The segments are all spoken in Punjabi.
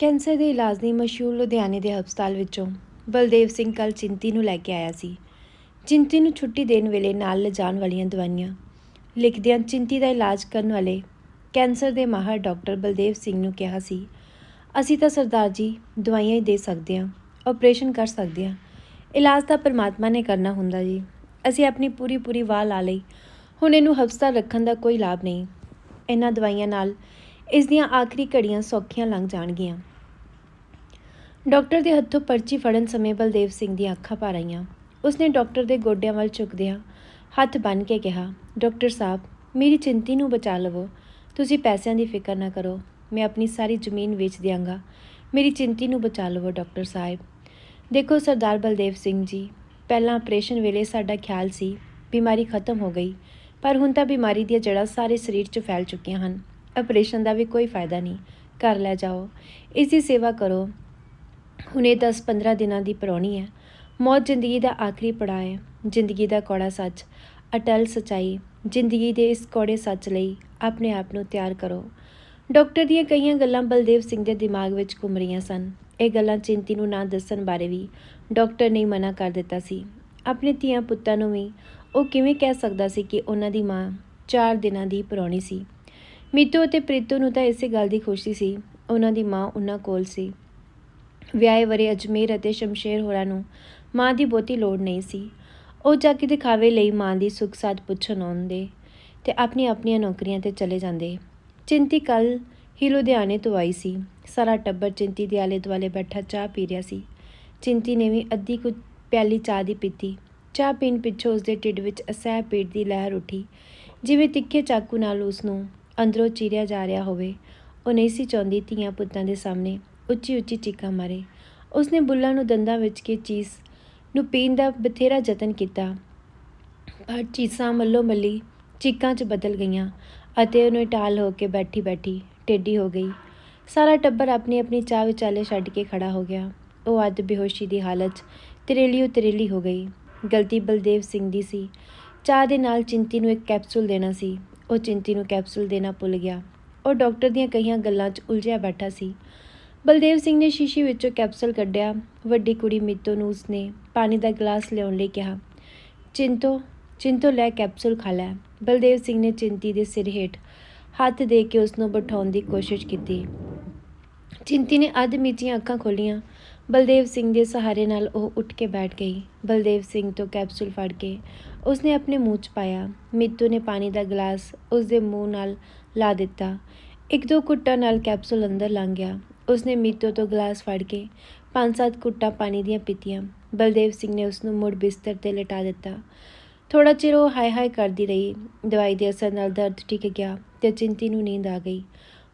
ਕੈਂਸਰ ਦੇ ਇਲਾਜ ਲਈ ਮਸ਼ਹੂਰ ਲੁਧਿਆਣੇ ਦੇ ਹਸਪਤਾਲ ਵਿੱਚੋਂ ਬਲਦੇਵ ਸਿੰਘ ਕੱਲ ਚਿੰਤੀ ਨੂੰ ਲੈ ਕੇ ਆਇਆ ਸੀ। ਚਿੰਤੀ ਨੂੰ ਛੁੱਟੀ ਦੇਣ ਵੇਲੇ ਨਾਲ ਲਿਜਾਣ ਵਾਲੀਆਂ ਦਵਾਈਆਂ ਲਿਖਦਿਆਂ ਚਿੰਤੀ ਦਾ ਇਲਾਜ ਕਰਨ ਵਾਲੇ ਕੈਂਸਰ ਦੇ ਮਾਹਰ ਡਾਕਟਰ ਬਲਦੇਵ ਸਿੰਘ ਨੂੰ ਕਿਹਾ ਸੀ, ਅਸੀਂ ਤਾਂ ਸਰਦਾਰ ਜੀ ਦਵਾਈਆਂ ਹੀ ਦੇ ਸਕਦੇ ਹਾਂ ਆਪਰੇਸ਼ਨ ਕਰ ਸਕਦੇ ਹਾਂ। ਇਲਾਜ ਤਾਂ ਪਰਮਾਤਮਾ ਨੇ ਕਰਨਾ ਹੁੰਦਾ ਜੀ। ਅਸੀਂ ਆਪਣੀ ਪੂਰੀ ਪੂਰੀ ਵਾਹ ਲਾ ਲਈ। ਹੁਣ ਇਹਨੂੰ ਹਸਪਤਾਲ ਰੱਖਣ ਦਾ ਕੋਈ ਲਾਭ ਨਹੀਂ। ਇਹਨਾਂ ਦਵਾਈਆਂ ਨਾਲ ਇਸ ਦੀਆਂ ਆਖਰੀ ਘੜੀਆਂ ਸੌਖੀਆਂ ਲੰਘ ਜਾਣਗੀਆਂ। ਡਾਕਟਰ ਦੇ ਹੱਥੋਂ ਪਰਚੀ ਫੜਨ ਸਮੇਂ ਬਲਦੇਵ ਸਿੰਘ ਦੀਆਂ ਅੱਖਾਂ ਭਰ ਆਈਆਂ। ਉਸਨੇ ਡਾਕਟਰ ਦੇ ਗੋਡਿਆਂ ਵੱਲ ਝੁਕਦਿਆਂ ਹੱਥ ਬੰਨ੍ਹ ਕੇ ਕਿਹਾ, ਡਾਕਟਰ ਸਾਹਿਬ, ਮੇਰੀ ਚਿੰਤੀ ਨੂੰ ਬਚਾ ਲਵੋ। ਤੁਸੀਂ ਪੈਸਿਆਂ ਦੀ ਫਿਕਰ ਨਾ ਕਰੋ। ਮੈਂ ਆਪਣੀ ਸਾਰੀ ਜ਼ਮੀਨ ਵੇਚ ਦਿਆਂਗਾ। ਮੇਰੀ ਚਿੰਤੀ ਨੂੰ ਬਚਾ ਲਵੋ, ਡਾਕਟਰ ਸਾਹਿਬ। ਦੇਖੋ ਸਰਦਾਰ ਬਲਦੇਵ ਸਿੰਘ ਜੀ, ਪਹਿਲਾਂ ਆਪਰੇਸ਼ਨ ਵੇਲੇ ਸਾਡਾ ਖਿਆਲ ਸੀ, ਬਿਮਾਰੀ ਖਤਮ ਹੋ ਗਈ, ਪਰ ਹੁਣ ਤਾਂ ਬਿਮਾਰੀ ਦੀਆਂ ਜੜ੍ਹਾਂ ਸਾਰੇ ਸਰੀਰ 'ਚ ਫੈਲ ਚੁੱਕੀਆਂ ਹਨ। ਆਪਰੇਸ਼ਨ ਦਾ ਵੀ ਕੋਈ ਫਾਇਦਾ ਨਹੀਂ। ਘਰ ਲੈ ਜਾਓ। ਇਸ ਦੀ ਸੇਵਾ ਕਰੋ। ਹੁਣੇ ਇਹ 10-15 ਦਿਨਾਂ ਦੀ ਪਰੌਣੀ ਹੈ। ਮੌਤ ਜ਼ਿੰਦਗੀ ਦਾ ਆਖਰੀ ਪੜਾਅ ਹੈ। ਜ਼ਿੰਦਗੀ ਦਾ ਕੌੜਾ ਸੱਚ। ਅਟਲ ਸਚਾਈ। ਜ਼ਿੰਦਗੀ ਦੇ ਇਸ ਕੌੜੇ ਸੱਚ ਲਈ ਆਪਣੇ ਆਪ ਨੂੰ ਤਿਆਰ ਕਰੋ। ਡਾਕਟਰ ਦੀਆਂ ਕਈਆਂ ਗੱਲਾਂ ਬਲਦੇਵ ਸਿੰਘ ਦੇ ਦਿਮਾਗ ਵਿੱਚ ਘੁੰਮ ਰਹੀਆਂ ਸਨ। ਇਹ ਗੱਲਾਂ ਚਿੰਤੀ ਨੂੰ ਨਾ ਦੱਸਣ ਬਾਰੇ ਵੀ ਡਾਕਟਰ ਨੇ ਮਨਾ ਕਰ ਦਿੱਤਾ ਸੀ। ਆਪਣੇ ਧੀਆਂ ਪੁੱਤਾਂ ਨੂੰ ਵੀ ਉਹ ਕਿਵੇਂ ਕਹਿ ਸਕਦਾ ਸੀ ਕਿ ਉਹਨਾਂ ਦੀ ਮਾਂ 4 ਦਿਨਾਂ ਦੀ ਪਰੌਣੀ ਸੀ। ਮੀਤੂ ਅਤੇ ਪ੍ਰੀਤੂ ਨੂੰ ਤਾਂ ਇਸੇ ਗੱਲ ਦੀ ਖੁਸ਼ੀ ਸੀ। ਉਹਨਾਂ ਦੀ ਮਾਂ ਉਹਨਾਂ ਕੋਲ ਸੀ। ਵਿਆਹੇ ਵਰੇ ਅਜਮੇਰ ਅਤੇ ਸ਼ਮਸ਼ੇਰ ਹੋਰਾਂ ਨੂੰ ਮਾਂ ਦੀ ਬਹੁਤੀ ਲੋੜ ਨਹੀਂ ਸੀ। ਉਹ ਜਾ ਕੇ ਦਿਖਾਵੇ ਲਈ ਮਾਂ ਦੀ ਸੁੱਖ ਸਾਧ ਪੁੱਛਣ ਆਉਂਦੇ ਤੇ ਆਪਣੀ ਆਪਣੀਆਂ ਨੌਕਰੀਆਂ ਤੇ ਚਲੇ ਜਾਂਦੇ। ਚਿੰਤੀ ਕੱਲ ਹੀ ਲੁਧਿਆਣੇ ਤੋਂ ਆਈ ਸੀ। ਸਾਰਾ ਟੱਬਰ ਚਿੰਤੀ ਦੇ ਆਲੇ ਦੁਆਲੇ ਬੈਠਾ ਚਾਹ ਪੀ ਰਿਹਾ ਸੀ। ਚਿੰਤੀ ਨੇ ਵੀ ਅੱਧੀ ਕੁ ਪਿਆਲੀ ਚਾਹ ਦੀ ਪੀਤੀ। ਚਾਹ ਪੀਣ ਪਿੱਛੋਂ ਉਸਦੇ ਢਿੱਡ ਵਿੱਚ ਅਸਹਿ ਪੇਟ ਦੀ ਲਹਿਰ ਉੱਠੀ। ਜਿਵੇਂ ਤਿੱਖੇ ਚਾਕੂ ਨਾਲ ਉਸ ਨੂੰ ਅੰਦਰੋਂ ਚੀਰਿਆ ਜਾ ਰਿਹਾ ਹੋਵੇ। ਉਹ ਨਹੀਂ ਸੀ ਚਾਹੁੰਦੀ ਧੀਆਂ ਪੁੱਤਾਂ ਦੇ ਸਾਹਮਣੇ ਉੱਚੀ ਉੱਚੀ ਚੀਕਾਂ ਮਾਰੇ। ਉਸਨੇ ਬੁੱਲਾਂ ਨੂੰ ਦੰਦਾਂ ਵਿੱਚ ਕੇ ਚੀਸ ਨੂੰ ਪੀਣ ਦਾ ਬਥੇਰਾ ਯਤਨ ਕੀਤਾ। ਪਰ ਚੀਸਾਂ ਮੱਲੋ ਮੱਲੀ ਚੀਕਾਂ 'ਚ ਬਦਲ ਗਈਆਂ ਅਤੇ ਉਹਨੂੰ ਟਾਲ ਹੋ ਕੇ ਬੈਠੀ ਬੈਠੀ ਟੇਢੀ ਹੋ ਗਈ। ਸਾਰਾ ਟੱਬਰ ਆਪਣੀ ਆਪਣੀ ਚਾਹ ਵਿਚਾਲੇ ਛੱਡ ਕੇ ਖੜਾ ਹੋ ਗਿਆ। ਉਹ ਅੱਧ ਬੇਹੋਸ਼ੀ ਦੀ ਹਾਲਤ 'ਚ ਤਰੇਲੀਓ ਤਰੇਲੀ ਹੋ ਗਈ। ਗਲਤੀ ਬਲਦੇਵ ਸਿੰਘ ਦੀ ਸੀ। ਚਾਹ ਦੇ ਨਾਲ ਚਿੰਤੀ ਨੂੰ ਇੱਕ ਕੈਪਸੂਲ ਦੇਣਾ ਸੀ। ਉਹ ਚਿੰਤੀ ਨੂੰ ਕੈਪਸੂਲ ਦੇਣਾ ਭੁੱਲ ਗਿਆ। ਉਹ ਡਾਕਟਰ ਦੀਆਂ ਕਈਆਂ ਗੱਲਾਂ 'ਚ ਉਲਝਿਆ ਬੈਠਾ ਸੀ। ਬਲਦੇਵ ਸਿੰਘ ਨੇ ਸ਼ੀਸ਼ੇ ਵਿੱਚੋਂ ਕੈਪਸੂਲ ਕੱਢਿਆ। ਵੱਡੀ ਕੁੜੀ ਮਿੱਤੋ ਨੂੰ ਉਸਨੇ ਪਾਣੀ ਦਾ ਗਲਾਸ ਲਿਆਉਣ ਲਈ ਕਿਹਾ, ਚਿੰਤੋ ਚਿੰਤੋ, ਲੈ ਕੈਪਸੂਲ ਖਾ ਲੈ। ਬਲਦੇਵ ਸਿੰਘ ਨੇ ਚਿੰਤੀ ਦੇ ਸਿਰ ਹੇਠ ਹੱਥ ਦੇ ਕੇ ਉਸ ਨੂੰ ਬਿਠਾਉਣ ਦੀ ਕੋਸ਼ਿਸ਼ ਕੀਤੀ। ਚਿੰਤੀ ਨੇ ਅੱਧ ਮੀਚੀਆਂ ਅੱਖਾਂ ਖੋਲੀਆਂ ਬਲਦੇਵ ਸਿੰਘ ਦੇ ਸਹਾਰੇ ਨਾਲ ਉਹ ਉੱਠ ਕੇ ਬੈਠ ਗਈ। ਬਲਦੇਵ ਸਿੰਘ ਤੋਂ ਕੈਪਸੂਲ ਫੜ ਕੇ ਉਸਨੇ ਆਪਣੇ ਮੂੰਹ 'ਚ ਪਾਇਆ। ਮੀਤੂ ਨੇ ਪਾਣੀ ਦਾ ਗਲਾਸ ਉਸਦੇ ਮੂੰਹ ਨਾਲ ਲਾ ਦਿੱਤਾ। ਇੱਕ ਦੋ ਕੁੱਟਾਂ ਨਾਲ ਕੈਪਸੂਲ ਅੰਦਰ ਲੰਘ ਗਿਆ। ਉਸਨੇ ਮੀਤੂ ਤੋਂ ਗਲਾਸ ਫੜ ਕੇ ਪੰਜ ਸੱਤ ਕੁੱਟਾਂ ਪਾਣੀ ਦੀਆਂ ਪੀਤੀਆਂ। ਬਲਦੇਵ ਸਿੰਘ ਨੇ ਉਸ ਨੂੰ ਮੁੜ ਬਿਸਤਰ ਤੇ ਲਟਾ ਦਿੱਤਾ। ਥੋੜਾ ਚਿਰ ਉਹ ਹਾਏ ਹਾਏ ਕਰਦੀ ਰਹੀ। ਦਵਾਈ ਦੇ ਅਸਰ ਨਾਲ ਦਰਦ ਟਿਕ ਗਿਆ ਤੇ ਚਿੰਤੀ ਨੂੰ ਨੀਂਦ ਆ ਗਈ।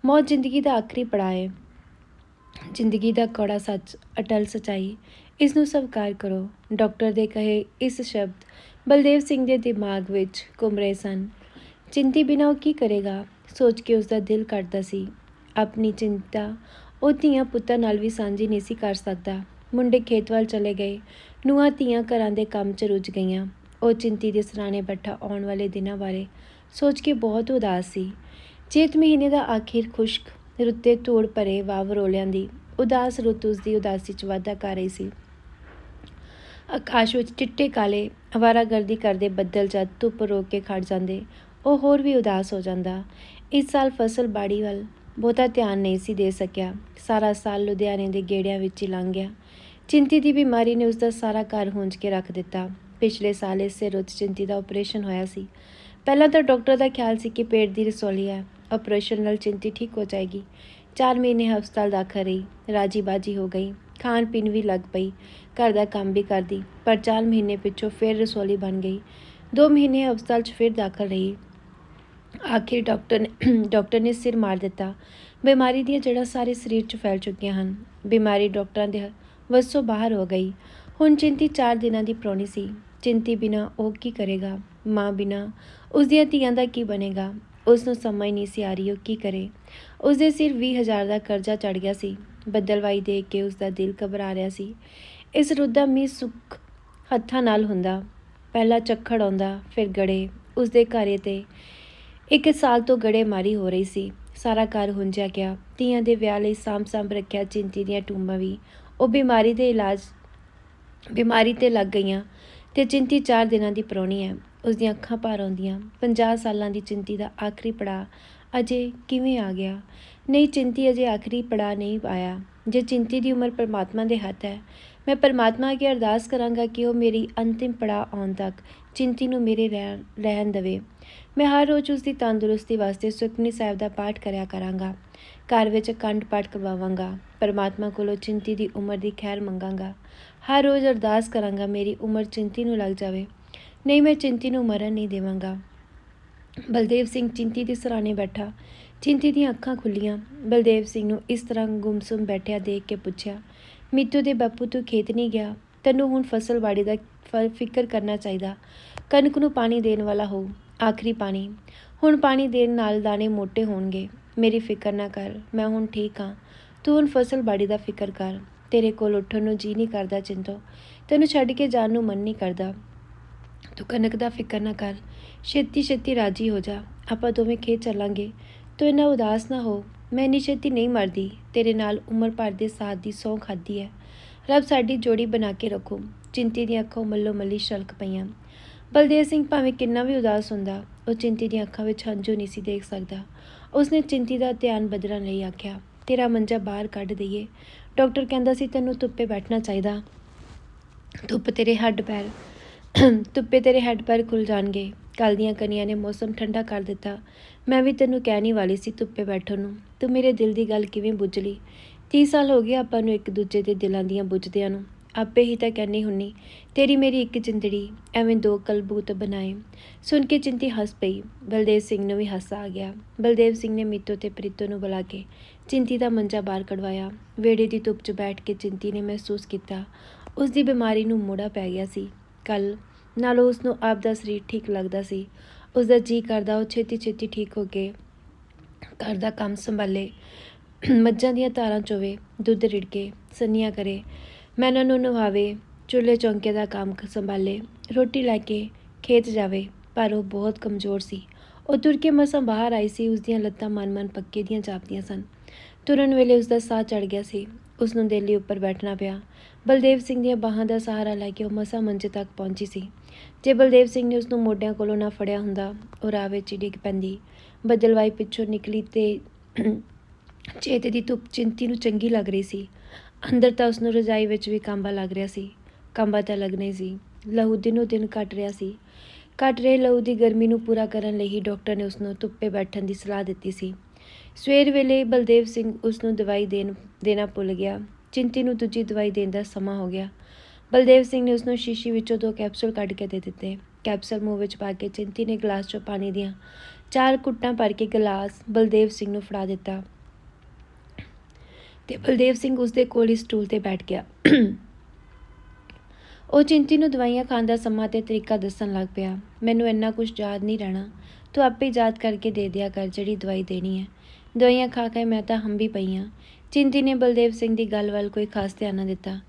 ਮੌਤ ਜ਼ਿੰਦਗੀ ਦਾ ਆਖਰੀ ਪੜਾਅ ਹੈ। ਜ਼ਿੰਦਗੀ ਦਾ ਕੌੜਾ ਸੱਚ, ਅਟਲ ਸਚਾਈ। ਇਸ ਨੂੰ ਸਵੀਕਾਰ ਕਰੋ। ਡਾਕਟਰ ਦੇ ਕਹੇ ਇਸ ਸ਼ਬਦ ਬਲਦੇਵ ਸਿੰਘ ਦੇ ਦਿਮਾਗ ਵਿੱਚ ਘੁੰਮ ਰਹੇ ਸਨ। ਚਿੰਤੀ ਬਿਨਾਂ ਉਹ ਕੀ ਕਰੇਗਾ? ਸੋਚ ਕੇ ਉਸ ਦਾ ਦਿਲ ਕਰਦਾ ਸੀ। ਆਪਣੀ ਚਿੰਤਾ ਉਹ ਧੀਆਂ ਪੁੱਤਾਂ ਨਾਲ ਵੀ ਸਾਂਝੀ ਨਹੀਂ ਸੀ ਕਰ ਸਕਦਾ। ਮੁੰਡੇ ਖੇਤ ਵੱਲ ਚਲੇ ਗਏ। ਨੂੰਹਾਂ ਧੀਆਂ ਘਰਾਂ ਦੇ ਕੰਮ 'ਚ ਰੁੱਝ ਗਈਆਂ। ਉਹ ਚਿੰਤੀ ਦੇ ਸਰਾਣੇ ਬੈਠਾ ਆਉਣ ਵਾਲੇ ਦਿਨਾਂ ਬਾਰੇ ਸੋਚ ਕੇ ਬਹੁਤ ਉਦਾਸ ਸੀ। ਚੇਤ ਮਹੀਨੇ ਦਾ ਆਖਿਰ ਖੁਸ਼ਕ ਰੁੱਤੇ ਧੂੜ ਭਰੇ ਵਾਵਰੋਲਿਆਂ ਦੀ ਉਦਾਸ ਰੁੱਤ ਉਸ ਦੀ ਉਦਾਸੀ 'ਚ ਵਾਧਾ ਕਰ ਰਹੀ ਸੀ। ਆਕਾਸ਼ ਵਿੱਚ ਚਿੱਟੇ ਕਾਲੇ ਅਵਾਰਾਗਰਦੀ ਕਰਦੇ ਬੱਦਲ ਜਦ ਧੁੱਪ ਰੋਕ ਕੇ ਖੜ ਜਾਂਦੇ, ਉਹ ਹੋਰ ਵੀ ਉਦਾਸ ਹੋ ਜਾਂਦਾ। ਇਸ ਸਾਲ ਫਸਲ ਬਾੜੀ ਵੱਲ ਬਹੁਤਾ ਧਿਆਨ ਨਹੀਂ ਸੀ ਦੇ ਸਕਿਆ। ਸਾਰਾ ਸਾਲ ਲੁਧਿਆਣੇ ਦੇ ਗੇੜਿਆਂ ਵਿੱਚ ਹੀ ਲੰਘ ਗਿਆ। ਚਿੰਤੀ ਦੀ ਬਿਮਾਰੀ ਨੇ ਉਸ ਦਾ ਸਾਰਾ ਘਰ ਹੁੰਜ ਕੇ ਰੱਖ ਦਿੱਤਾ। ਪਿਛਲੇ ਸਾਲ ਇਸੇ ਰੁੱਤ ਚਿੰਤੀ ਦਾ ਆਪਰੇਸ਼ਨ ਹੋਇਆ ਸੀ। ਪਹਿਲਾਂ ਤਾਂ ਡਾਕਟਰ ਦਾ ਖਿਆਲ ਸੀ ਕਿ ਪੇਟ ਦੀ ਰਸੌਲੀ ਹੈ। ਆਪਰੇਸ਼ਨ ਨਾਲ ਚਿੰਤੀ ਠੀਕ ਹੋ ਜਾਏਗੀ। 4 ਮਹੀਨੇ ਹਸਪਤਾਲ ਦਾਖਲ ਰਹੀ। ਰਾਜੀ ਬਾਜੀ ਹੋ ਗਈ। ਖਾਣ ਪੀਣ ਵੀ ਲੱਗ ਪਈ, ਘਰ ਦਾ ਕੰਮ ਵੀ ਕਰਦੀ, ਪਰ 4 ਮਹੀਨੇ ਪਿੱਛੋਂ ਫਿਰ ਰਸੌਲੀ ਬਣ ਗਈ। 2 ਮਹੀਨੇ ਹਸਪਤਾਲ 'ਚ ਫਿਰ ਦਾਖਲ ਰਹੀ। ਆਖਿਰ ਡਾਕਟਰ ਨੇ ਡਾਕਟਰ ਨੇ ਸਿਰ ਮਾਰ ਦਿੱਤਾ। ਬਿਮਾਰੀ ਦੀਆਂ ਜੜ੍ਹਾਂ ਸਾਰੇ ਸਰੀਰ 'ਚ ਫੈਲ ਚੁੱਕੀਆਂ ਹਨ। ਬਿਮਾਰੀ ਡਾਕਟਰਾਂ ਦੇ ਵਸੋਂ ਬਾਹਰ ਹੋ ਗਈ। ਹੁਣ ਚਿੰਤੀ 4 ਦਿਨਾਂ ਦੀ ਪ੍ਰੌਣੀ ਸੀ। ਚਿੰਤੀ ਬਿਨਾ ਉਹ ਕੀ ਕਰੇਗਾ? ਮਾਂ ਬਿਨਾ ਉਸ ਦੀਆਂ ਧੀਆਂ ਦਾ ਕੀ ਬਣੇਗਾ? ਉਸ ਨੂੰ ਸਮਝ ਨਹੀਂ ਸੀ ਆ ਰਹੀ ਉਹ ਕੀ ਕਰੇ। ਉਸ ਦੇ ਸਿਰ 20000 ਦਾ ਕਰਜ਼ਾ ਚੜ ਗਿਆ ਸੀ। ਬੱਦਲਵਾਈ ਦੇਖ ਕੇ ਉਸ ਦਾ ਦਿਲ ਘਬਰਾ ਰਿਹਾ ਸੀ। ਇਸ ਰੁੱਤ ਦਾ ਮੀਂਹ ਸੁੱਖ ਹੱਥਾਂ ਨਾਲ ਹੁੰਦਾ। ਪਹਿਲਾ ਚੱਖੜ ਆਉਂਦਾ, ਫਿਰ ਗੜੇ ਉਸ ਦੇ ਘਰੇ ਤੇ ਇੱਕ ਸਾਲ ਤੋਂ ਗੜੇ ਮਾਰੀ ਹੋ ਰਹੀ ਸੀ। ਸਾਰਾ ਘਰ ਹੁੰਜਿਆ ਗਿਆ। ਧੀਆਂ ਦੇ ਵਿਆਹ ਲਈ ਸਾਂਭ ਸਾਂਭ ਰੱਖਿਆ ਚਿੰਤੀ ਦੀਆਂ ਟੂਮਾਂ ਵੀ। ਉਹ ਬਿਮਾਰੀ ਦੇ ਇਲਾਜ, ਬਿਮਾਰੀ ਤੇ ਲੱਗ ਗਈਆਂ ਤੇ ਚਿੰਤੀ 4 ਦਿਨਾਂ ਦੀ ਪ੍ਰਾਹੁਣੀ ਹੈ। ਉਸ ਦੀਆਂ ਅੱਖਾਂ ਭਰ ਆਉਂਦੀਆਂ। 50 ਸਾਲਾਂ ਦੀ ਚਿੰਤੀ ਦਾ ਆਖਰੀ ਪੜਾ ਅਜੇ ਕਿਵੇਂ ਆ ਗਿਆ? ਨਹੀਂ, ਚਿੰਤੀ ਅਜੇ ਆਖਰੀ ਪੜਾ ਨਹੀਂ ਆਇਆ। ਜੇ ਚਿੰਤੀ ਦੀ ਉਮਰ ਪਰਮਾਤਮਾ ਦੇ ਹੱਥ ਹੈ, ਮੈਂ ਪਰਮਾਤਮਾ ਅੱਗੇ ਅਰਦਾਸ ਕਰਾਂਗਾ ਕਿ ਉਹ ਮੇਰੀ ਅੰਤਿਮ ਪੜਾ ਆਉਣ ਤੱਕ ਚਿੰਤੀ ਨੂੰ ਮੇਰੇ ਰਹਿਣ ਰਹਿਣ ਦੇਵੇ। ਮੈਂ ਹਰ ਰੋਜ਼ ਉਸ ਦੀ ਤੰਦਰੁਸਤੀ ਵਾਸਤੇ ਸੁਖਮਨੀ ਸਾਹਿਬ ਦਾ ਪਾਠ ਕਰਿਆ ਕਰਾਂਗਾ। ਘਰ ਵਿੱਚ ਅਖੰਡ ਪਾਠ ਕਰਵਾਵਾਂਗਾ। ਪਰਮਾਤਮਾ ਕੋਲੋਂ ਚਿੰਤੀ ਦੀ ਉਮਰ ਦੀ ਖੈਰ ਮੰਗਾਂਗਾ। ਹਰ ਰੋਜ਼ ਅਰਦਾਸ ਕਰਾਂਗਾ, ਮੇਰੀ ਉਮਰ ਚਿੰਤੀ ਨੂੰ ਲੱਗ ਜਾਵੇ। ਨਹੀਂ, ਮੈਂ ਚਿੰਤੀ ਨੂੰ ਮਰਨ ਨਹੀਂ ਦੇਵਾਂਗਾ। ਬਲਦੇਵ ਸਿੰਘ ਚਿੰਤੀ ਦੇ ਸਰਾਣੇ ਬੈਠਾ। ਚਿੰਤੀ ਦੀਆਂ ਅੱਖਾਂ ਖੁੱਲੀਆਂ। ਬਲਦੇਵ ਸਿੰਘ ਨੂੰ ਇਸ ਤਰ੍ਹਾਂ ਗੁੰਮਸੁਮ ਬੈਠਿਆ ਦੇਖ ਕੇ ਪੁੱਛਿਆ, ਮੀਤੂ ਦੇ ਬਾਪੂ ਤੂੰ ਖੇਤ ਨਹੀਂ ਗਿਆ? ਤੈਨੂੰ ਹੁਣ ਫਸਲ ਫਸਲਬਾੜੀ ਦਾ ਫ- ਫਿਕਰ ਕਰਨਾ ਚਾਹੀਦਾ। ਕਣਕ ਨੂੰ ਪਾਣੀ ਦੇਣ ਵਾਲਾ ਹੋ ਆਖਰੀ ਪਾਣੀ। ਹੁਣ ਪਾਣੀ ਦੇਣ ਨਾਲ ਦਾਣੇ ਮੋਟੇ ਹੋਣਗੇ। ਮੇਰੀ ਫਿਕਰ ਨਾ ਕਰ, ਮੈਂ ਹੁਣ ਠੀਕ ਹਾਂ। ਤੂੰ ਹੁਣ ਫਸਲ ਬਾੜੀ ਦਾ ਫਿਕਰ ਕਰ। ਤੇਰੇ ਕੋਲ ਉੱਠਣ ਨੂੰ ਜੀ ਨਹੀਂ ਕਰਦਾ ਚਿੰਤੋ। ਤੈਨੂੰ ਛੱਡ ਕੇ ਜਾਣ ਨੂੰ ਮਨ ਨਹੀਂ ਕਰਦਾ। ਤੂੰ ਕਣਕ ਦਾ ਫਿਕਰ ਨਾ ਕਰ। ਛੇਤੀ ਛੇਤੀ ਰਾਜੀ ਹੋ ਜਾ। ਆਪਾਂ ਦੋਵੇਂ ਖੇਤ ਚੱਲਾਂਗੇ। ਤੂੰ ਇੰਨਾ ਉਦਾਸ ਨਾ ਹੋ। ਮੈਂ ਇੰਨੀ ਛੇਤੀ ਨਹੀਂ ਮਰਦੀ। ਤੇਰੇ ਨਾਲ ਉਮਰ ਭਰ ਦੇ ਸਾਥ ਦੀ ਸਹੁੰ ਖਾਦੀ ਹੈ ਰੱਬ ਸਾਡੀ ਜੋੜੀ ਬਣਾ ਕੇ ਰੱਖੋ। ਚਿੰਤੀ ਦੀਆਂ ਅੱਖਾਂ ਮੱਲੋ ਮੱਲੀ ਛਲਕ ਪਈਆਂ। ਬਲਦੇਵ ਸਿੰਘ ਭਾਵੇਂ ਕਿੰਨਾ ਵੀ ਉਦਾਸ ਹੁੰਦਾ, ਉਹ ਚਿੰਤੀ ਦੀਆਂ ਅੱਖਾਂ ਵਿੱਚ ਹੰਝੂ ਨਹੀਂ ਸੀ ਦੇਖ ਸਕਦਾ। ਉਸਨੇ ਚਿੰਤੀ ਦਾ ਧਿਆਨ ਬਦਲਣ ਲਈ ਆਖਿਆ, ਤੇਰਾ ਮੰਜਾ ਬਾਹਰ ਕੱਢ ਦਈਏ। ਡਾਕਟਰ ਕਹਿੰਦਾ ਸੀ, ਤੈਨੂੰ ਧੁੱਪੇ ਬੈਠਣਾ ਚਾਹੀਦਾ। ਧੁੱਪ ਤੇਰੇ ਹੱਡ ਪੈਰ, ਧੁੱਪੇ ਤੇਰੇ ਹੱਡ ਪੈਰ ਖੁੱਲ ਜਾਣਗੇ। ਕੱਲ ਦੀਆਂ ਕਨੀਆਂ ਨੇ ਮੌਸਮ ਠੰਡਾ ਕਰ ਦਿੱਤਾ। ਮੈਂ ਵੀ ਤੈਨੂੰ ਕਹਿਣੀ ਵਾਲੀ ਸੀ ਧੁੱਪੇ ਬੈਠਣ ਨੂੰ। ਤੂੰ ਮੇਰੇ ਦਿਲ ਦੀ ਗੱਲ ਕਿਵੇਂ ਬੁੱਝ ਲਈ? 30 ਸਾਲ ਹੋ ਗਏ ਆਪਾਂ ਨੂੰ ਇੱਕ ਦੂਜੇ ਦੇ ਦਿਲਾਂ ਦੀਆਂ ਬੁੱਝਦਿਆਂ ਨੂੰ। ਆਪੇ ਹੀ ਤਾਂ ਕਹਿਣੀ ਹੁੰਨੀ, ਤੇਰੀ ਮੇਰੀ ਇੱਕ ਜਿੰਦੜੀ ਐਵੇਂ ਦੋ ਕਲਬੂਤ ਬਣਾਏ। ਸੁਣ ਕੇ ਚਿੰਤੀ ਹੱਸ ਪਈ। ਬਲਦੇਵ ਸਿੰਘ ਨੂੰ ਵੀ ਹਾਸਾ ਆ ਗਿਆ। ਬਲਦੇਵ ਸਿੰਘ ਨੇ ਮੀਤੋ ਤੇ ਪ੍ਰੀਤੋ ਨੂੰ ਬੁਲਾ ਕੇ ਚਿੰਤੀ ਦਾ ਮੰਜਾ ਬਾਹਰ ਕਢਵਾਇਆ। ਵੇੜੇ ਦੀ ਧੁੱਪ 'ਚ ਬੈਠ ਕੇ ਚਿੰਤੀ ਨੇ ਮਹਿਸੂਸ ਕੀਤਾ। ਉਸ ਦੀ ਬਿਮਾਰੀ ਨੂੰ ਮੋੜਾ ਪੈ ਗਿਆ ਸੀ। ਕੱਲ ਨਾਲੋਂ ਉਸ ਨੂੰ ਆਪ ਦਾ ਸਰੀਰ ਠੀਕ ਲੱਗਦਾ ਸੀ। ਉਸ ਦਾ ਜੀ ਕਰਦਾ ਉਹ ਛੇਤੀ ਛੇਤੀ ਠੀਕ ਹੋ ਕੇ ਘਰ ਦਾ ਕੰਮ ਸੰਭਾਲੇ। ਮੱਝਾਂ ਦੀਆਂ ਧਾਰਾਂ ਚੋਵੇ, ਦੁੱਧ ਰਿੜਕੇ, ਸੰਨੀਆਂ ਕਰੇ, ਮੈਨਾਂ ਨੂੰ ਨਵਾਵੇ, ਚੁੱਲ੍ਹੇ ਚੌਂਕੇ ਦਾ ਕੰਮ ਸੰਭਾਲੇ, ਰੋਟੀ ਲੈ ਕੇ ਖੇਤ ਜਾਵੇ, ਪਰ ਉਹ ਬਹੁਤ ਕਮਜ਼ੋਰ ਸੀ। ਉਹ ਤੁਰ ਕੇ ਮਸਾਂ ਬਾਹਰ ਆਈ ਸੀ ਉਸ ਦੀਆਂ ਲੱਤਾਂ ਮਨ-ਮਨ ਪੱਕੇ ਦੀਆਂ ਜਾਪਦੀਆਂ ਸਨ। ਤੁਰਨ ਵੇਲੇ ਉਸ ਦਾ ਸਾਹ ਚੜ ਗਿਆ ਸੀ। ਉਸ ਨੂੰ ਦੇਲੀ ਉੱਪਰ ਬੈਠਣਾ ਪਿਆ। ਬਲਦੇਵ ਸਿੰਘ ਦੀਆਂ ਬਾਹਾਂ ਦਾ ਸਹਾਰਾ ਲੈ ਕੇ ਉਹ ਮਸਾਂ ਮੰਜੇ ਤੱਕ ਪਹੁੰਚੀ ਸੀ। ਜੇ ਬਲਦੇਵ ਸਿੰਘ ਨੇ ਉਸ ਨੂੰ ਮੋਢਿਆਂ ਕੋਲੋਂ ਨਾ ਫੜਿਆ ਹੁੰਦਾ, ਉਹ ਰਾਹ ਵਿੱਚ ਹੀ ਡਿੱਗ ਪੈਂਦੀ। ਬਦਲਵਾਈ ਪਿੱਛੋਂ ਨਿਕਲੀ ਤੇ ਚੇਤ ਦੀ ਧੁੱਪ ਚਿੰਤੀ ਨੂੰ ਚੰਗੀ ਲੱਗ ਰਹੀ ਸੀ। ਅੰਦਰ ਤਾਂ ਉਸ ਨੂੰ ਰਜਾਈ ਵਿੱਚ ਵੀ ਕੰਬਾ ਲੱਗ ਰਿਹਾ ਸੀ। ਕੰਬਾ ਤਾਂ ਲੱਗਣਾ ਹੀ ਸੀ। ਲਹੂ ਦਿਨੋ ਦਿਨ ਘਟ ਰਿਹਾ ਸੀ। ਘਟ ਰਹੇ ਲਹੂ ਦੀ ਗਰਮੀ ਨੂੰ ਪੂਰਾ ਕਰਨ ਲਈ ਹੀ ਡਾਕਟਰ ਨੇ ਉਸ ਨੂੰ ਧੁੱਪੇ ਬੈਠਣ ਦੀ ਸਲਾਹ ਦਿੱਤੀ ਸੀ। ਸਵੇਰ ਵੇਲੇ ਬਲਦੇਵ ਸਿੰਘ ਉਸ ਨੂੰ ਦਵਾਈ ਦੇਣ, ਦੇਣਾ ਭੁੱਲ ਗਿਆ। ਚਿੰਤੀ ਨੂੰ ਦੂਜੀ ਦਵਾਈ ਦੇਣ ਦਾ ਸਮਾਂ ਹੋ ਗਿਆ। ਬਲਦੇਵ ਸਿੰਘ ਨੇ ਉਸ ਨੂੰ ਸ਼ੀਸ਼ੀ ਵਿੱਚੋਂ ਦੋ ਕੈਪਸੂਲ ਕੱਢ ਕੇ ਦੇ ਦਿੱਤੇ। ਕੈਪਸੂਲ ਮੂੰਹ ਵਿੱਚ ਪਾ ਕੇ ਚਿੰਤੀ ਨੇ ਗਲਾਸ 'ਚੋਂ ਪਾਣੀ ਦੀਆਂ ਚਾਰ ਕੁੱਟਾਂ ਭਰ ਕੇ ਗਲਾਸ ਬਲਦੇਵ ਸਿੰਘ ਨੂੰ ਫੜਾ ਦਿੱਤਾ। ਤੇ ਬਲਦੇਵ ਸਿੰਘ ਉਸ ਦੇ ਕੋਲ ਹੀ ਸਟੂਲ ਤੇ ਬੈਠ ਗਿਆ। ਉਹ ਚਿੰਤੀ ਨੂੰ ਦਵਾਈਆਂ ਖਾਣ ਦਾ ਸਮਾਂ ਤੇ ਤਰੀਕਾ ਦੱਸਣ ਲੱਗ ਪਿਆ। ਮੈਨੂੰ ਇੰਨਾ ਕੁਝ ਯਾਦ ਨਹੀਂ ਰਹਿਣਾ। ਤੂੰ ਆਪੇ ਯਾਦ ਕਰਕੇ ਦੇ ਦਿਆ ਕਰ ਜਿਹੜੀ ਦਵਾਈ ਦੇਣੀ ਹੈ। ਦਵਾਈਆਂ ਖਾ ਕੇ ਮੈਂ ਤਾਂ ਹੰਬੀ ਪਈ ਹਾਂ। ਚਿੰਤੀ ਨੇ ਬਲਦੇਵ ਸਿੰਘ ਦੀ ਗੱਲ ਵੱਲ ਕੋਈ ਖਾਸ ਧਿਆਨ ਨਾ ਦਿੱਤਾ।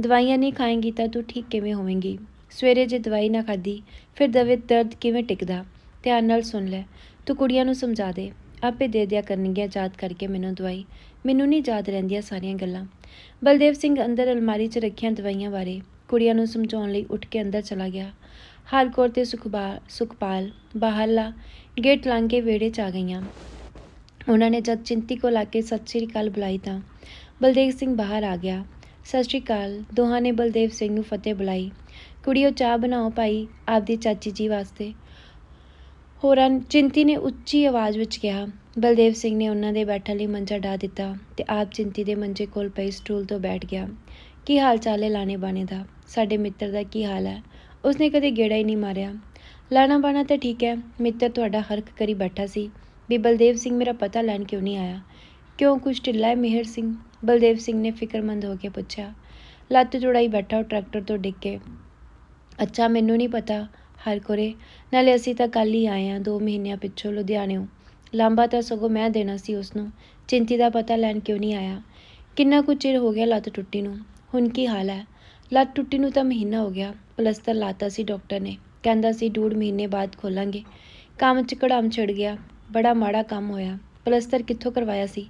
ਦਵਾਈਆਂ ਨਹੀਂ ਖਾਏਂਗੀ ਤਾਂ ਤੂੰ ਠੀਕ ਕਿਵੇਂ ਹੋਵੇਂਗੀ? ਸਵੇਰੇ ਜੇ ਦਵਾਈ ਨਾ ਖਾਦੀ ਫਿਰ ਦਵੇ ਦਰਦ ਕਿਵੇਂ ਟਿਕਦਾ? ਧਿਆਨ ਨਾਲ ਸੁਣ ਲੈ, ਤੂੰ ਕੁੜੀਆਂ ਨੂੰ ਸਮਝਾ ਦੇ। ਆਪੇ ਦੇ ਦਿਆ ਕਰਨਗੀਆਂ, ਯਾਦ ਕਰਕੇ ਮੈਨੂੰ ਦਵਾਈ। ਮੈਨੂੰ ਨਹੀਂ ਯਾਦ ਰਹਿੰਦੀਆਂ ਸਾਰੀਆਂ ਗੱਲਾਂ। ਬਲਦੇਵ ਸਿੰਘ ਅੰਦਰ ਅਲਮਾਰੀ 'ਚ ਰੱਖੀਆਂ ਦਵਾਈਆਂ ਬਾਰੇ ਕੁੜੀਆਂ ਨੂੰ ਸਮਝਾਉਣ ਲਈ ਉੱਠ ਕੇ ਅੰਦਰ ਚਲਾ ਗਿਆ। ਹਰਕੌਰ ਤੇ ਸੁਖਬਾ, ਸੁਖਪਾਲ ਬਾਹਰਲਾ ਗੇਟ ਲੰਘ ਕੇ ਵਿਹੜੇ 'ਚ ਆ ਗਈਆਂ। ਉਹਨਾਂ ਨੇ ਜਦ ਚਿੰਤੀ ਕੋਲ ਆ ਕੇ ਸਤਿ ਸ੍ਰੀ ਅਕਾਲ ਬੁਲਾਈ ਤਾਂ ਬਲਦੇਵ ਸਿੰਘ ਬਾਹਰ ਆ ਗਿਆ। ਸਤਿ ਸ੍ਰੀ ਅਕਾਲ। ਦੋਹਾਂ ਨੇ ਬਲਦੇਵ ਸਿੰਘ ਨੂੰ ਫਤਿਹ ਬੁਲਾਈ। ਕੁੜੀਓ ਚਾਹ ਬਣਾਓ ਭਾਈ, ਆਪਦੀ ਚਾਚੀ ਜੀ ਵਾਸਤੇ। ਹੋਰਾਂ ਚਿੰਤੀ ਨੇ ਉੱਚੀ ਆਵਾਜ਼ ਵਿੱਚ ਕਿਹਾ। ਬਲਦੇਵ ਸਿੰਘ ਨੇ ਉਹਨਾਂ ਦੇ ਬੈਠਣ ਲਈ ਮੰਜਾ ਢਾ ਦਿੱਤਾ ਤੇ ਆਪ ਚਿੰਤੀ ਦੇ ਮੰਜੇ ਕੋਲ ਪਈ ਸਟੂਲ ਤੋਂ ਬੈਠ ਗਿਆ। ਕੀ ਹਾਲ ਚਾਲ ਹੈ ਲਾਣੇ ਬਾਣੇ ਦਾ? ਸਾਡੇ ਮਿੱਤਰ ਦਾ ਕੀ ਹਾਲ ਹੈ? ਉਸਨੇ ਕਦੇ ਗੇੜਾ ਹੀ ਨਹੀਂ ਮਾਰਿਆ। ਲਾਣਾ ਬਾਣਾ ਤਾਂ ਠੀਕ ਹੈ, ਮਿੱਤਰ ਤੁਹਾਡਾ ਹਰਕ ਕਰੀ ਬੈਠਾ ਸੀ। ਵੀ ਬਲਦੇਵ ਸਿੰਘ ਮੇਰਾ ਪਤਾ ਲੈਣ ਕਿਉਂ ਨਹੀਂ ਆਇਆ? ਕਿਉਂ ਕੁਛ ਢਿੱਲਾ ਹੈ ਮਿਹਰ ਸਿੰਘ? ਬਲਦੇਵ ਸਿੰਘ ਨੇ ਫਿਕਰਮੰਦ ਹੋ ਕੇ ਪੁੱਛਿਆ, ਲੱਤ ਜੁੜਾਈ ਬੈਠਾ ਉਹ ਟਰੈਕਟਰ ਤੋਂ ਡਿੱਗ ਕੇ। ਅੱਛਾ, ਮੈਨੂੰ ਨਹੀਂ ਪਤਾ, ਹਰ ਕੋਰੇ। ਨਾਲੇ ਅਸੀਂ ਤਾਂ ਕੱਲ ਹੀ ਆਏ ਆ 2 ਮਹੀਨਿਆਂ ਪਿੱਛੋਂ ਲੁਧਿਆਣਿਓਂ ਲਾਂਬਾ ਤਾਂ ਸਗੋਂ ਮੈਂ ਦੇਣਾ ਸੀ ਉਸ ਨੂੰ ਚਿੰਤੀ ਦਾ ਪਤਾ ਲੈਣ ਕਿਉਂ ਨਹੀਂ ਆਇਆ? ਕਿੰਨਾ ਕੁ ਚਿਰ ਹੋ ਗਿਆ ਲੱਤ ਟੁੱਟੀ ਨੂੰ? ਹੁਣ ਕੀ ਹਾਲ ਹੈ? ਲੱਤ ਟੁੱਟੀ ਨੂੰ ਤਾਂ ਮਹੀਨਾ ਹੋ ਗਿਆ, ਪਲਸਤਰ ਲਾਤਾ ਸੀ ਡਾਕਟਰ ਨੇ। ਕਹਿੰਦਾ ਸੀ, ਡੂਢ ਮਹੀਨੇ ਬਾਅਦ ਖੋਲਾਂਗੇ। ਕੰਮ 'ਚ ਕੜਾਮ ਛਿੜ ਗਿਆ, ਬੜਾ ਮਾੜਾ ਕੰਮ ਹੋਇਆ। ਪਲਸਤਰ ਕਿੱਥੋਂ ਕਰਵਾਇਆ ਸੀ?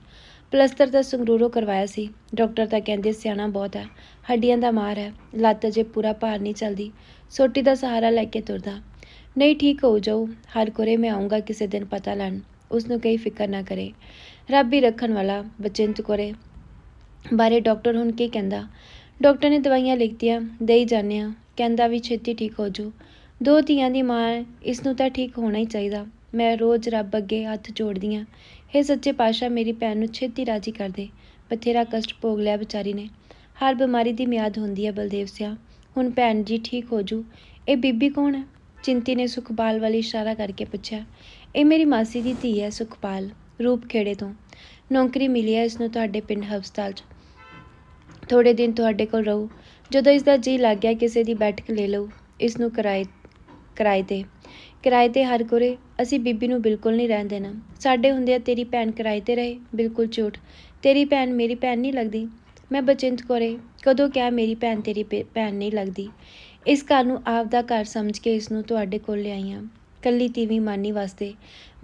ਪਲਸਤਰ ਤਾਂ ਸੰਗਰੂਰੋਂ ਕਰਵਾਇਆ ਸੀ। ਡਾਕਟਰ ਤਾਂ ਕਹਿੰਦੇ ਸਿਆਣਾ ਬਹੁਤ ਹੈ ਹੱਡੀਆਂ ਦਾ ਮਾਰ ਹੈ ਲੱਤ ਜੇ ਪੂਰਾ ਭਾਰ ਨਹੀਂ ਚੱਲਦੀ ਸੋਟੀ ਦਾ ਸਹਾਰਾ ਲੈ ਕੇ ਤੁਰਦਾ। ਨਹੀਂ ਠੀਕ ਹੋ ਜਾਊ ਹਰ ਕੋਰੇ ਮੈਂ ਆਉਂਗਾ ਕਿਸੇ ਦਿਨ ਪਤਾ ਲੈਣ ਉਸ ਨੂੰ ਕਈ ਫਿਕਰ ਨਾ ਕਰੇ। ਰੱਬ ਹੀ ਰੱਖਣ ਵਾਲਾ ਬਚਿੰਤ ਕੋਰੇ। ਬਾਰੇ ਡਾਕਟਰ ਹੁਣ ਕੀ ਕਹਿੰਦਾ? ਡਾਕਟਰ ਨੇ ਦਵਾਈਆਂ ਲਿਖਤੀਆਂ ਦੇਈ ਜਾਂਦੇ ਆ ਕਹਿੰਦਾ ਵੀ ਛੇਤੀ ਠੀਕ ਹੋ ਜੂ ਦੋ ਧੀਆਂ ਦੀ ਮਾਂ ਹੈ, ਇਸ ਨੂੰ ਤਾਂ ਠੀਕ ਹੋਣਾ ਹੀ ਚਾਹੀਦਾ। ਮੈਂ ਰੋਜ਼ ਰੱਬ ਅੱਗੇ ਹੱਥ ਜੋੜਦੀ ਹਾਂ ਹੇ ਸੱਚੇ ਪਾਤਸ਼ਾਹ, ਮੇਰੀ ਭੈਣ ਨੂੰ ਛੇਤੀ ਰਾਜੀ ਕਰ ਦੇ। ਬਥੇਰਾ ਕਸ਼ਟ ਭੋਗ ਲਿਆ ਵਿਚਾਰੀ ਨੇ। ਹਰ ਬਿਮਾਰੀ ਦੀ ਮਿਆਦ ਹੁੰਦੀ ਹੈ ਬਲਦੇਵ ਸਿਆ। ਹੁਣ ਭੈਣ ਜੀ ਠੀਕ ਹੋ ਜੂ। ਇਹ ਬੀਬੀ ਕੌਣ ਹੈ? ਚਿੰਤੀ ਨੇ ਸੁਖਪਾਲ ਵੱਲ ਇਸ਼ਾਰਾ ਕਰਕੇ ਪੁੱਛਿਆ। ਇਹ ਮੇਰੀ ਮਾਸੀ ਦੀ ਧੀ ਹੈ ਸੁਖਪਾਲ, ਰੂਪ ਖੇੜੇ ਤੋਂ। ਨੌਕਰੀ ਮਿਲੀ ਹੈ ਇਸ ਨੂੰ ਤੁਹਾਡੇ ਪਿੰਡ ਹਸਪਤਾਲ 'ਚ। ਥੋੜੇ ਦਿਨ ਤੁਹਾਡੇ ਕੋਲ ਰਹੂ। ਜਦੋਂ ਇਸ ਦਾ ਜੀ ਲੱਗ ਗਿਆ, ਕਿਸੇ ਦੀ ਬੈਠਕ ਲੈ ਲਓ ਇਸ ਨੂੰ ਕਿਰਾਏ ਕਿਰਾਏ ਤੇ। ਕਿਰਾਏ ਤੇ ਹਰ ਕੋਰੇ ਅਸੀਂ ਬੀਬੀ ਨੂੰ ਬਿਲਕੁਲ ਨਹੀਂ ਰਹਿਣ ਦੇਣਾ। ਸਾਡੇ ਹੁੰਦਿਆਂ ਤੇਰੀ ਭੈਣ ਕਿਰਾਏ ਤੇ ਰਹੇ, ਬਿਲਕੁਲ ਝੂਠ। ਤੇਰੀ ਭੈਣ ਮੇਰੀ ਭੈਣ ਨਹੀਂ ਲੱਗਦੀ। ਮੈਂ ਬਚਿੰਤ ਕੋਰੇ, ਕਦੋਂ ਕਿਹਾ ਮੇਰੀ ਭੈਣ ਤੇਰੀ ਭੈ- ਭੈਣ ਨਹੀਂ ਲੱਗਦੀ। ਇਸ ਘਰ ਨੂੰ ਆਪ ਦਾ ਘਰ ਸਮਝ ਕੇ ਇਸ ਨੂੰ ਤੁਹਾਡੇ ਕੋਲ ਲਿਆਈ ਹਾਂ ਕੱਲੀ ਤੀਵੀਂ ਮਾਨੀ ਵਾਸਤੇ।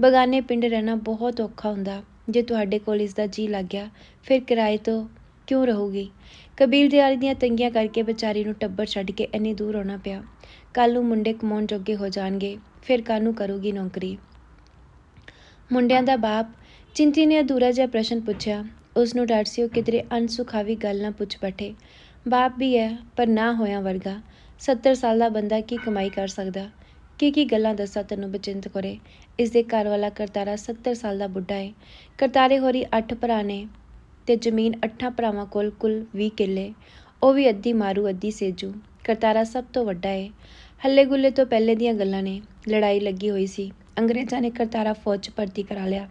ਬਗਾਨੇ ਪਿੰਡ ਰਹਿਣਾ ਬਹੁਤ ਔਖਾ ਹੁੰਦਾ। ਜੇ ਤੁਹਾਡੇ ਕੋਲ ਇਸ ਦਾ ਜੀ ਲੱਗ ਗਿਆ, ਫਿਰ ਕਿਰਾਏ ਤੋਂ ਕਿਉਂ ਰਹੂਗੀ? ਕਬੀਲਦਾਰੀ ਦੀਆਂ ਤੰਗੀਆਂ ਕਰਕੇ ਵਿਚਾਰੀ ਨੂੰ ਟੱਬਰ ਛੱਡ ਕੇ ਇੰਨੀ ਦੂਰ ਆਉਣਾ ਪਿਆ। ਕੱਲ ਨੂੰ ਮੁੰਡੇ ਕਮਾਉਣ ਜੋਗੇ ਹੋ ਜਾਣਗੇ। ਫਿਰ ਕਾਹਨੂੰ ਕਰੂਗੀ ਨੌਕਰੀ? ਮੁੰਡਿਆਂ ਦਾ ਬਾਪ ਚਿੰਤੀ ਨੇ ਅਧੂਰਾ ਜਿਹਾ ਪ੍ਰਸ਼ਨ ਪੁੱਛਿਆ। ਉਸ ਨੂੰ ਡਰ ਸੀ ਉਹ ਕਿਧਰੇ ਅਣਸੁਖਾਵੀ ਗੱਲ ਨਾ ਪੁੱਛ ਬੈਠੇ। ਬਾਪ ਵੀ ਹੈ, ਪਰ ਨਾ ਹੋਇਆ ਵਰਗਾ। 70 ਸਾਲ ਦਾ ਬੰਦਾ ਕੀ ਕਮਾਈ ਕਰ ਸਕਦਾ? ਕੀ ਕੀ ਗੱਲਾਂ ਦੱਸਾਂ ਤੈਨੂੰ ਬਚਿੰਤ ਕਰੇ? ਇਸ ਦੇ ਘਰ ਵਾਲਾ ਕਰਤਾਰਾ 70 ਸਾਲ ਦਾ ਬੁੱਢਾ ਹੈ ਕਰਤਾਰੇ ਹੋਰੀ 8 ਭਰਾ ਨੇ ਤੇ ਜ਼ਮੀਨ ਅੱਠਾਂ ਭਰਾਵਾਂ ਕੋਲ ਕੁੱਲ 20 ਕਿੱਲੇ। ਉਹ ਵੀ ਅੱਧੀ ਮਾਰੂ, ਅੱਧੀ ਸੇਜੂ। ਕਰਤਾਰਾ ਸਭ ਤੋਂ ਵੱਡਾ ਹੈ ਹੱਲੇ ਗੁੱਲੇ ਤੋਂ ਪਹਿਲੇ ਦੀਆਂ ਗੱਲਾਂ ਨੇ। ਲੜਾਈ ਲੱਗੀ ਹੋਈ ਸੀ। ਅੰਗਰੇਜ਼ਾਂ ਨੇ ਕਰਤਾਰਾ ਫੌਜ 'ਚ ਭਰਤੀ ਕਰਾ ਲਿਆ।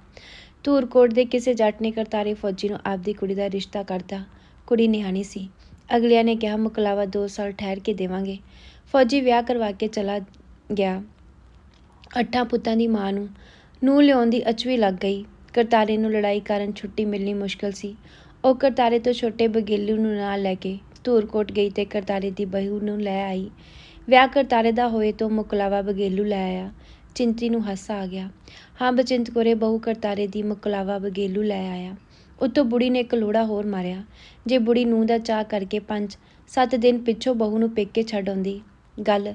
ਧੂਰਕੋਟ ਦੇ ਕਿਸੇ ਜੱਟ ਨੇ ਕਰਤਾਰੇ ਫੌਜੀ ਨੂੰ ਆਪਦੀ ਕੁੜੀ ਦਾ ਰਿਸ਼ਤਾ ਕਰਤਾ। ਕੁੜੀ ਨਿਹਾਣੀ ਸੀ। ਅਗਲਿਆਂ ਨੇ ਕਿਹਾ ਮੁਕਲਾਵਾ 2 ਸਾਲ ਠਹਿਰ ਕੇ ਦੇਵਾਂਗੇ। ਫੌਜੀ ਵਿਆਹ ਕਰਵਾ ਕੇ ਚਲਾ ਗਿਆ। ਅੱਠਾਂ ਪੁੱਤਾਂ ਦੀ ਮਾਂ ਨੂੰ ਨੂੰ ਲਿਆਉਣ ਦੀ ਅਚਵੀ ਲੱਗ ਗਈ। ਕਰਤਾਰੇ ਨੂੰ ਲੜਾਈ ਕਾਰਨ ਛੁੱਟੀ ਮਿਲਣੀ ਮੁਸ਼ਕਲ ਸੀ। ਉਹ ਕਰਤਾਰੇ ਤੋਂ ਛੋਟੇ ਬਗੇਲੂ ਨੂੰ ਨਾਲ ਲੈ ਕੇ ਧੂਰਕੋਟ ਗਈ ਤੇ ਕਰਤਾਰੇ ਦੀ ਬਹੂ ਨੂੰ ਲੈ ਆਈ। ਵਿਆਹ ਕਰਤਾਰੇ ਦਾ ਹੋਏ ਤੋਂ ਮੁਕਲਾਵਾ ਬਗੇਲੂ ਲੈ ਆਇਆ। ਚਿੰਤੀ ਨੂੰ ਹਾਸਾ ਆ ਗਿਆ। ਹਾਂ ਬਚਿੰਤ ਕੋਰੇ ਬਹੁ ਕਰਤਾਰੇ ਦੀ ਮੁਕਲਾਵਾ ਬਗੇਲੂ ਲੈ ਆਇਆ। ਉਤੋਂ ਬੁੜੀ ਨੇ ਇੱਕ ਲੋੜਾ ਹੋਰ ਮਾਰਿਆ। ਜੇ ਬੁੜੀ ਨੂੰ ਦਾ ਚਾਹ ਕਰਕੇ ਪੰਜ, ਸੱਤ ਦਿਨ ਪਿੱਛੋਂ ਬਹੂ ਨੂੰ ਪੇਕੇ ਛੱਡ ਆਉਂਦੀ। ਗੱਲ,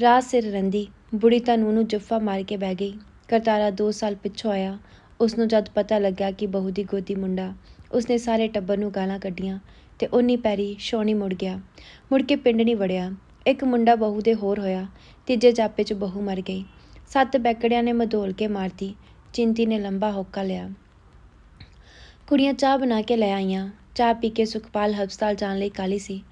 ਰਾਹ ਸਿਰ ਰਹਿੰਦੀ। ਬੁੜੀ ਤਾਂ ਨੂੰ ਨੂੰ ਜੁੱਫਾ ਮਾਰ ਕੇ ਬਹਿ ਗਈ। ਕਰਤਾਰਾ 2 ਸਾਲ ਪਿੱਛੋਂ ਆਇਆ। ਉਸ ਨੂੰ ਜਦ ਪਤਾ ਲੱਗਾ ਕਿ ਬਹੂ ਦੀ ਗੋਦੀ ਮੁੰਡਾ ਉਸਨੇ ਸਾਰੇ ਟੱਬਰ ਨੂੰ ਗਾਲਾਂ ਕੱਢੀਆਂ ਤੇ ਉਨੀ ਪੈਰੀ ਸ਼ੌਣੀ ਮੁੜ ਗਿਆ। ਮੁੜ ਕੇ ਪਿੰਡ ਨਹੀਂ ਵੜਿਆ। ਇੱਕ ਮੁੰਡਾ ਬਹੂ ਦੇ ਹੋਰ ਹੋਇਆ, ਤੀਜੇ ਜਾਪੇ 'ਚ ਬਹੂ ਮਰ ਗਈ। ਸੱਤ ਬੈਕੜਿਆਂ ਨੇ ਮਧੋਲ ਕੇ ਮਾਰਤੀ ਚਿੰਤੀ ਨੇ ਲੰਬਾ ਹੋਕਾ ਲਿਆ। ਕੁੜੀਆਂ ਚਾਹ ਬਣਾ ਕੇ ਲੈ ਆਈਆਂ। ਚਾਹ ਪੀ ਕੇ ਸੁਖਪਾਲ ਹਸਪਤਾਲ ਜਾਣ ਲਈ ਕਾਲੀ ਸੀ।